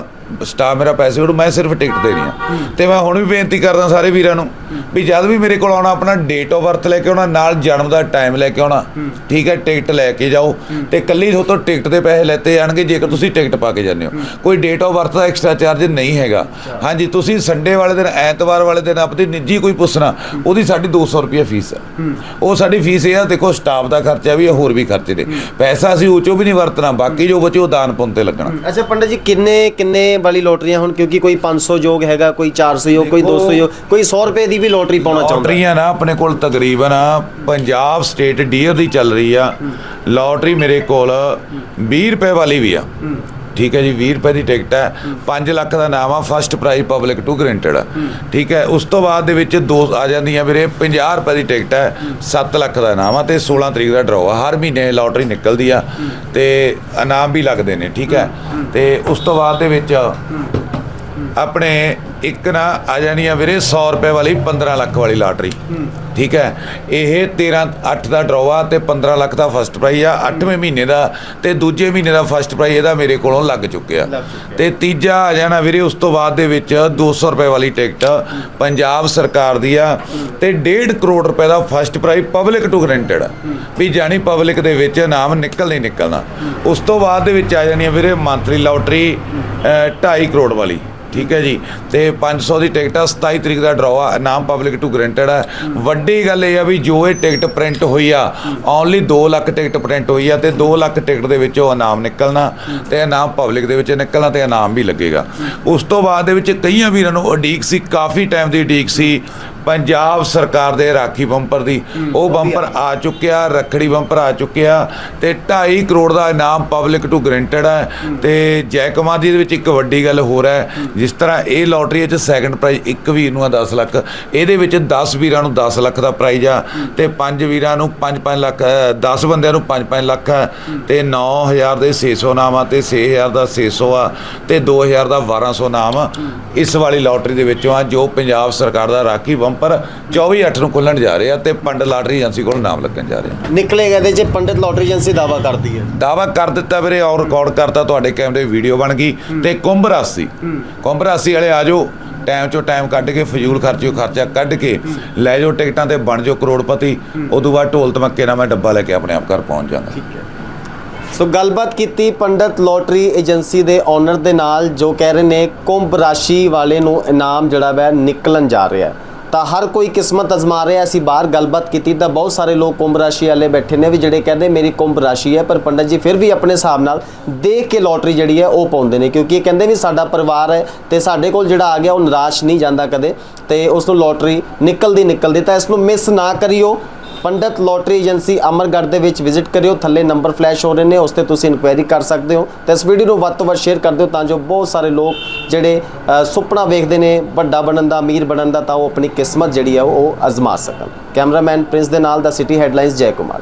Speaker 2: ਸਟਾਫ ਮੇਰਾ ਪੈਸੇ ਫੜੂ ਮੈਂ ਸਿਰਫ ਟਿਕਟ ਦੇਣੀ ਆ ਤੇ ਮੈਂ ਹੁਣ ਵੀ ਬੇਨਤੀ ਕਰਦਾ ਸਾਰੇ ਵੀਰਾਂ ਨੂੰ ਵੀ ਜਦ ਵੀ ਮੇਰੇ ਕੋਲ ਆਉਣਾ, ਆਪਣਾ ਡੇਟ ਆਫ ਬਰਥ ਲੈ ਕੇ ਆਉਣਾ, ਨਾਲ ਜਨਮ ਦਾ ਟਾਈਮ ਲੈ ਕੇ ਆਉਣਾ, ਠੀਕ ਹੈ ਟਿਕਟ ਲੈ ਕੇ ਜਾਓ। ਤੇ ਕੱਲੀ ਤੁਹਾਡੇ ਤੋਂ ਟਿਕਟ ਦੇ ਪੈਸੇ ਲੈਤੇ ਜਾਣਗੇ ਜੇਕਰ ਤੁਸੀਂ ਟਿਕਟ ਪਾ ਕੇ ਜਾਂਦੇ ਹੋ। ਕੋਈ ਡੇਟ ਆਫ ਬਰਥ ਦਾ ਐਕਸਟਰਾ ਚਾਰਜ ਨਹੀਂ ਹੈਗਾ। ਹਾਂਜੀ, ਤੁਸੀਂ ਸੰਡੇ ਵਾਲੇ ਦਿਨ, ਐਤਵਾਰ ਵਾਲੇ ਦਿਨ ਆਪਣੀ ਨਿੱਜੀ ਕੋਈ ਪੁੱਛਣਾ, ਉਹਦੀ ਸਾਡੀ 200 ਰੁਪਏ ਫੀਸ ਹੈ ਉਹ ਸਾਡੀ ਫੀਸ ਇਹ ਆ, ਦੇਖੋ ਸਟਾਫ ਦਾ ਖਰਚਾ ਵੀ ਹੋਰ ਵੀ ਖਰਚੇ ਦੇ। ਪੈਸਾ ਅਸੀਂ ਉਹ 'ਚੋਂ ਵੀ ਨਹੀਂ ਵਰਤਣਾ, ਬਾਕੀ ਜੋ ਬਚੇ ਉਹ ਦਾਨ ਪੁੰਨ ਤੇ ਲੱਗਣਾ।
Speaker 1: ਅੱਛਾ, ਪੰਡਤ ਜੀ, ਕਿੰਨੇ ਕਿੰਨੇ ਵਾਲੀ ਲੋਟਰੀਆਂ ਹੁਣ ਕਿਉਂਕਿ ਕੋਈ 500 ਯੋਗ ਹੈਗਾ ਕੋਈ 400 ਯੋਗ ਕੋਈ 200 ਯੋਗ ਕੋਈ 100 ਰੁਪਏ ਦੀ ਵੀ ਲੋਟਰੀ ਪਾਉਣਾ ਚਾਹੁੰਦਾ।
Speaker 2: ਲੋਟਰੀਆਂ ਨਾ ਆਪਣੇ ਕੋਲ ਤਕਰੀਬਨ ਪੰਜਾਬ ਸਟੇਟ ਡੀਅਰ ਦੀ ਚੱਲ ਰਹੀ ਆ। ਲੋਟਰੀ ਮੇਰੇ ਕੋਲ 20 ਰੁਪਏ ਵਾਲੀ ਵੀ ਆ। ਠੀਕ ਹੈ ਜੀ 20 ਰੁਪਏ ਦੀ ਟਿਕਟ ਹੈ। 5 ਲੱਖ ਦਾ ਨਾਮ ਆ first prize public to guaranteed ਠੀਕ ਹੈ, ਉਸ ਤੋਂ ਬਾਅਦ ਦੇ ਵਿੱਚ ਦੋ ਆ ਜਾਂਦੀਆਂ ਵੀਰੇ 50 ਰੁਪਏ ਦੀ ਟਿਕਟ ਹੈ 7 ਲੱਖ ਦਾ ਨਾਮ ਆ ਤੇ 16 ਤਰੀਕ ਦਾ ਡਰਾਅ ਆ। ਹਰ ਮਹੀਨੇ ਲਾਟਰੀ ਨਿਕਲਦੀ ਆ ਤੇ ਇਨਾਮ ਵੀ ਲੱਗਦੇ ਨੇ, ਠੀਕ ਹੈ। ਤੇ ਉਸ ਤੋਂ ਬਾਅਦ ਦੇ ਵਿੱਚ ਆਪਣੇ ਇੱਕ ਨਾ ਆ ਜਾਣੀ ਆ ਵੀਰੇ 100 ਰੁਪਏ ਵਾਲੀ 15 ਲੱਖ ਵਾਲੀ ਲਾਟਰੀ ਠੀਕ ਹੈ। ਇਹ 13 8 ਦਾ ਡਰਾਅ ਆ ਤੇ 15 ਲੱਖ ਦਾ ਫਸਟ ਪ੍ਰਾਈਜ਼ ਆ। 8ਵੇਂ ਮਹੀਨੇ ਦਾ ਤੇ ਦੂਜੇ ਮਹੀਨੇ ਦਾ ਫਸਟ ਪ੍ਰਾਈਜ਼ ਇਹਦਾ ਮੇਰੇ ਕੋਲੋਂ ਲੱਗ ਚੁੱਕਿਆ। ਤੇ ਤੀਜਾ ਆ ਜਾਣਾ ਵੀਰੇ ਉਸ ਤੋਂ ਬਾਅਦ ਦੇ ਵਿੱਚ 200 ਰੁਪਏ ਵਾਲੀ ਟਿਕਟ ਪੰਜਾਬ ਸਰਕਾਰ ਦੀ ਆ ਤੇ 1.5 ਕਰੋੜ ਰੁਪਏ ਦਾ first prize public to guaranteed ਵੀ ਜਾਣੀ ਪਬਲਿਕ ਦੇ ਵਿੱਚ ਨਾਮ ਨਿਕਲ ਨਹੀਂ ਨਿਕਲਣਾ। ਉਸ ਤੋਂ ਬਾਅਦ ਦੇ ਵਿੱਚ ਆ ਜਾਣੀ ਵੀਰੇ ਮੰਤਰੀ ਲਾਟਰੀ 2.5 ਕਰੋੜ ਵਾਲੀ। ਠੀਕ ਹੈ ਜੀ। ਤੇ 500 ਦੀ ਟਿਕਟ ਆ 27 ਤਰੀਕ ਦਾ ਡਰਾਅ ਆ। ਨਾਮ ਪਬਲਿਕ ਟੂ ਗਰੰਟਡ ਆ। ਵੱਡੀ ਵੱਡੀ ਗੱਲ ਇਹ ਆ ਵੀ ਜੋ ਇਹ ਟਿਕਟ ਪ੍ਰਿੰਟ ਹੋਈ ਆ ਓਨਲੀ 2 ਲੱਖ ਟਿਕਟ ਪ੍ਰਿੰਟ ਹੋਈ ਆ ਤੇ 2 ਲੱਖ ਟਿਕਟ ਦੇ ਵਿੱਚੋਂ ਇਨਾਮ ਨਿਕਲਣਾ ਤੇ ਇਨਾਮ ਪਬਲਿਕ ਦੇ ਵਿੱਚ ਨਿਕਲਣਾ ਤੇ ਇਨਾਮ ਵੀ ਲੱਗੇਗਾ। ਉਸ ਤੋਂ ਬਾਅਦ ਦੇ ਵਿੱਚ ਕਈਆਂ ਵੀਰਾਂ ਨੂੰ ਉਡੀਕ ਸੀ, ਕਾਫੀ ਟਾਈਮ ਦੀ ਉਡੀਕ ਸੀ ਪੰਜਾਬ ਸਰਕਾਰ ਦੇ ਰਾਖੀ ਬੰਪਰ ਦੀ। ਉਹ ਬੰਪਰ ਆ ਚੁੱਕਿਆ ਰਖੜੀ ਬੰਪਰ ਆ ਚੁੱਕਿਆ ਤੇ 2.5 ਕਰੋੜ ਦਾ ਇਨਾਮ ਪਬਲਿਕ ਟੂ ਗਰੰਟਡ ਹੈ ਤੇ ਜੈ ਕੁਮਾਰ ਜੀ ਦੇ ਵਿੱਚ ਇੱਕ ਵੱਡੀ ਗੱਲ ਹੋਰ ਹੈ। ਜਿਸ ਤਰ੍ਹਾਂ ਇਹ ਲੋਟਰੀ ਵਿੱਚ ਸੈਕੰਡ ਪ੍ਰਾਈਜ਼ ਇੱਕ ਵੀਰ ਨੂੰ ਆ 10 ਲੱਖ ਇਹਦੇ ਵਿੱਚ 10 ਵੀਰਾਂ ਨੂੰ 10 ਲੱਖ ਦਾ ਪ੍ਰਾਈਜ਼ ਆ ਤੇ 5 ਵੀਰਾਂ ਨੂੰ 5-5 ਲੱਖ 10 ਬੰਦਿਆਂ ਨੂੰ 5-5 ਲੱਖ ਤੇ 9000 ਦੇ 600 ਨਾਮ ਆ ਤੇ 6000 ਦਾ 600 ਆ ਤੇ 2000 ਦਾ 1200 ਨਾਮ। ਇਸ ਵਾਲੀ ਲੋਟਰੀ ਦੇ ਵਿੱਚੋਂ ਆ ਜੋ ਪੰਜਾਬ ਸਰਕਾਰ ਦਾ ਰਾਖੀ ਬੰਪਰ 24/8 ਨੂੰ ਖੁੱਲਣ ਜਾ ਰਿਹਾ ਤੇ ਪੰਡ ਲਾਟਰੀ ਏਜੰਸੀ ਕੋਲ ਨਾਮ ਲੱਗਣ ਜਾ ਰਿਹਾ।
Speaker 1: ਨਿਕਲੇਗਾ ਇਹਦੇ 'ਚ ਪੰਡਿਤ ਲੋਟਰੀ ਏਜੰਸੀ ਦਾਵਾ ਕਰਦੀ ਹੈ।
Speaker 2: ਦਾਵਾ ਕਰ ਦਿੱਤਾ ਵੀਰੇ ਔਰ ਰਿਕਾਰਡ ਕਰਤਾ ਤੁਹਾਡੇ ਕੈਮਰੇ ਵੀਡੀਓ ਬਣ ਗਈ ਤੇ ਕੁੰਭ ਰਾਸ਼ੀ। ਕੁੰਭ ਰਾਸ਼ੀ ਵਾਲੇ ਆ ਜਾਓ ਟਾਈਮ ਚੋਂ ਟਾਈਮ ਕੱਢ ਕੇ ਫਜ਼ੂਲ ਖਰਚਿਓ ਖਰਚਾ ਕੱਢ ਕੇ ਲੈ ਜਾਓ ਟਿਕਟਾਂ ਤੇ ਬਣ ਜਾਓ ਕਰੋੜਪਤੀ। ਉਦੋਂ ਬਾਅਦ ਢੋਲ ਧਮੱਕੇ ਨਾਲ ਮੈਂ ਡੱਬਾ ਲੈ ਕੇ ਆਪਣੇ ਆਪ ਘਰ ਪਹੁੰਚ ਜਾਵਾਂਗਾ
Speaker 1: ਸੋ ਗੱਲਬਾਤ ਕੀਤੀ ਪੰਡਤ ਲੋਟਰੀ ਏਜੰਸੀ ਦੇ ਓਨਰ ਦੇ ਨਾਲ ਜੋ ਕਹਿ ਰਹੇ ਨੇ ਕੁੰਭ ਰਾਸ਼ੀ ਵਾਲੇ ਨੂੰ ਇਨਾਮ ਜਿਹੜਾ ਵੈ ਨਿਕਲਣ ਜਾ ਰਿਹਾ ਹੈ। ਤਾਂ ਹਰ ਕੋਈ ਕਿਸਮਤ ਅਜ਼ਮਾ ਰਿਹਾ, ਅਸੀਂ ਬਾਹਰ ਗੱਲਬਾਤ ਕੀਤੀ ਤਾਂ ਬਹੁਤ ਸਾਰੇ ਲੋਕ ਕੁੰਭ ਰਾਸ਼ੀ ਵਾਲੇ ਬੈਠੇ ਨੇ ਵੀ ਜਿਹੜੇ ਕਹਿੰਦੇ ਮੇਰੀ ਕੁੰਭ ਰਾਸ਼ੀ ਹੈ, ਪਰ ਪੰਡਤ ਜੀ ਫਿਰ ਵੀ ਆਪਣੇ ਹਿਸਾਬ ਨਾਲ ਦੇਖ ਕੇ ਲੋਟਰੀ ਜਿਹੜੀ ਹੈ, ਉਹ ਪਾਉਂਦੇ ਨੇ ਕਿਉਂਕਿ ਇਹ ਕਹਿੰਦੇ ਨਹੀਂ ਸਾਡਾ ਪਰਿਵਾਰ ਹੈ ਤੇ ਸਾਡੇ ਕੋਲ ਜਿਹੜਾ ਆ ਗਿਆ, ਉਹ ਨਿਰਾਸ਼ ਨਹੀਂ ਜਾਂਦਾ ਕਦੇ ਤੇ ਉਸ ਨੂੰ ਲੋਟਰੀ ਨਿਕਲਦੀ ਨਿਕਲਦੀ ਤਾਂ ਇਸ ਨੂੰ ਮਿਸ ਨਾ ਕਰਿਓ। ਪੰਡਤ ਲੋਟਰੀ ਏਜੰਸੀ ਅਮਰਗੜ੍ਹ ਦੇ ਵਿੱਚ ਵਿਜ਼ਿਟ ਕਰਿਓ। ਥੱਲੇ ਨੰਬਰ ਫਲੈਸ਼ ਹੋ ਰਹੇ ਨੇ, ਉਸ ਤੇ ਤੁਸੀਂ ਇਨਕੁਆਇਰੀ ਕਰ ਸਕਦੇ ਹੋ। ਤੇ ਇਸ ਵੀਡੀਓ ਨੂੰ ਵੱਧ ਤੋਂ ਵੱਧ ਸ਼ੇਅਰ ਕਰ ਦਿਓ ਤਾਂ ਜੋ ਬਹੁਤ ਸਾਰੇ ਲੋਕ ਜਿਹੜੇ ਸੁਪਨਾ ਵੇਖਦੇ ਨੇ, ਵੱਡਾ ਬਣਨ ਦਾ, ਅਮੀਰ ਬਣਨ ਦਾ, ਤਾਂ ਉਹ ਆਪਣੀ ਕਿਸਮਤ ਜਿਹੜੀ ਹੈ ਉਹ ਅਜ਼ਮਾ ਸਕਣ। ਕੈਮਰਾਮੈਨ ਪ੍ਰਿੰਸ ਦੇ ਨਾਲ ਦਾ ਸਿਟੀ ਹੈਡਲਾਈਨਸ ਜੈ ਕੁਮਾਰ।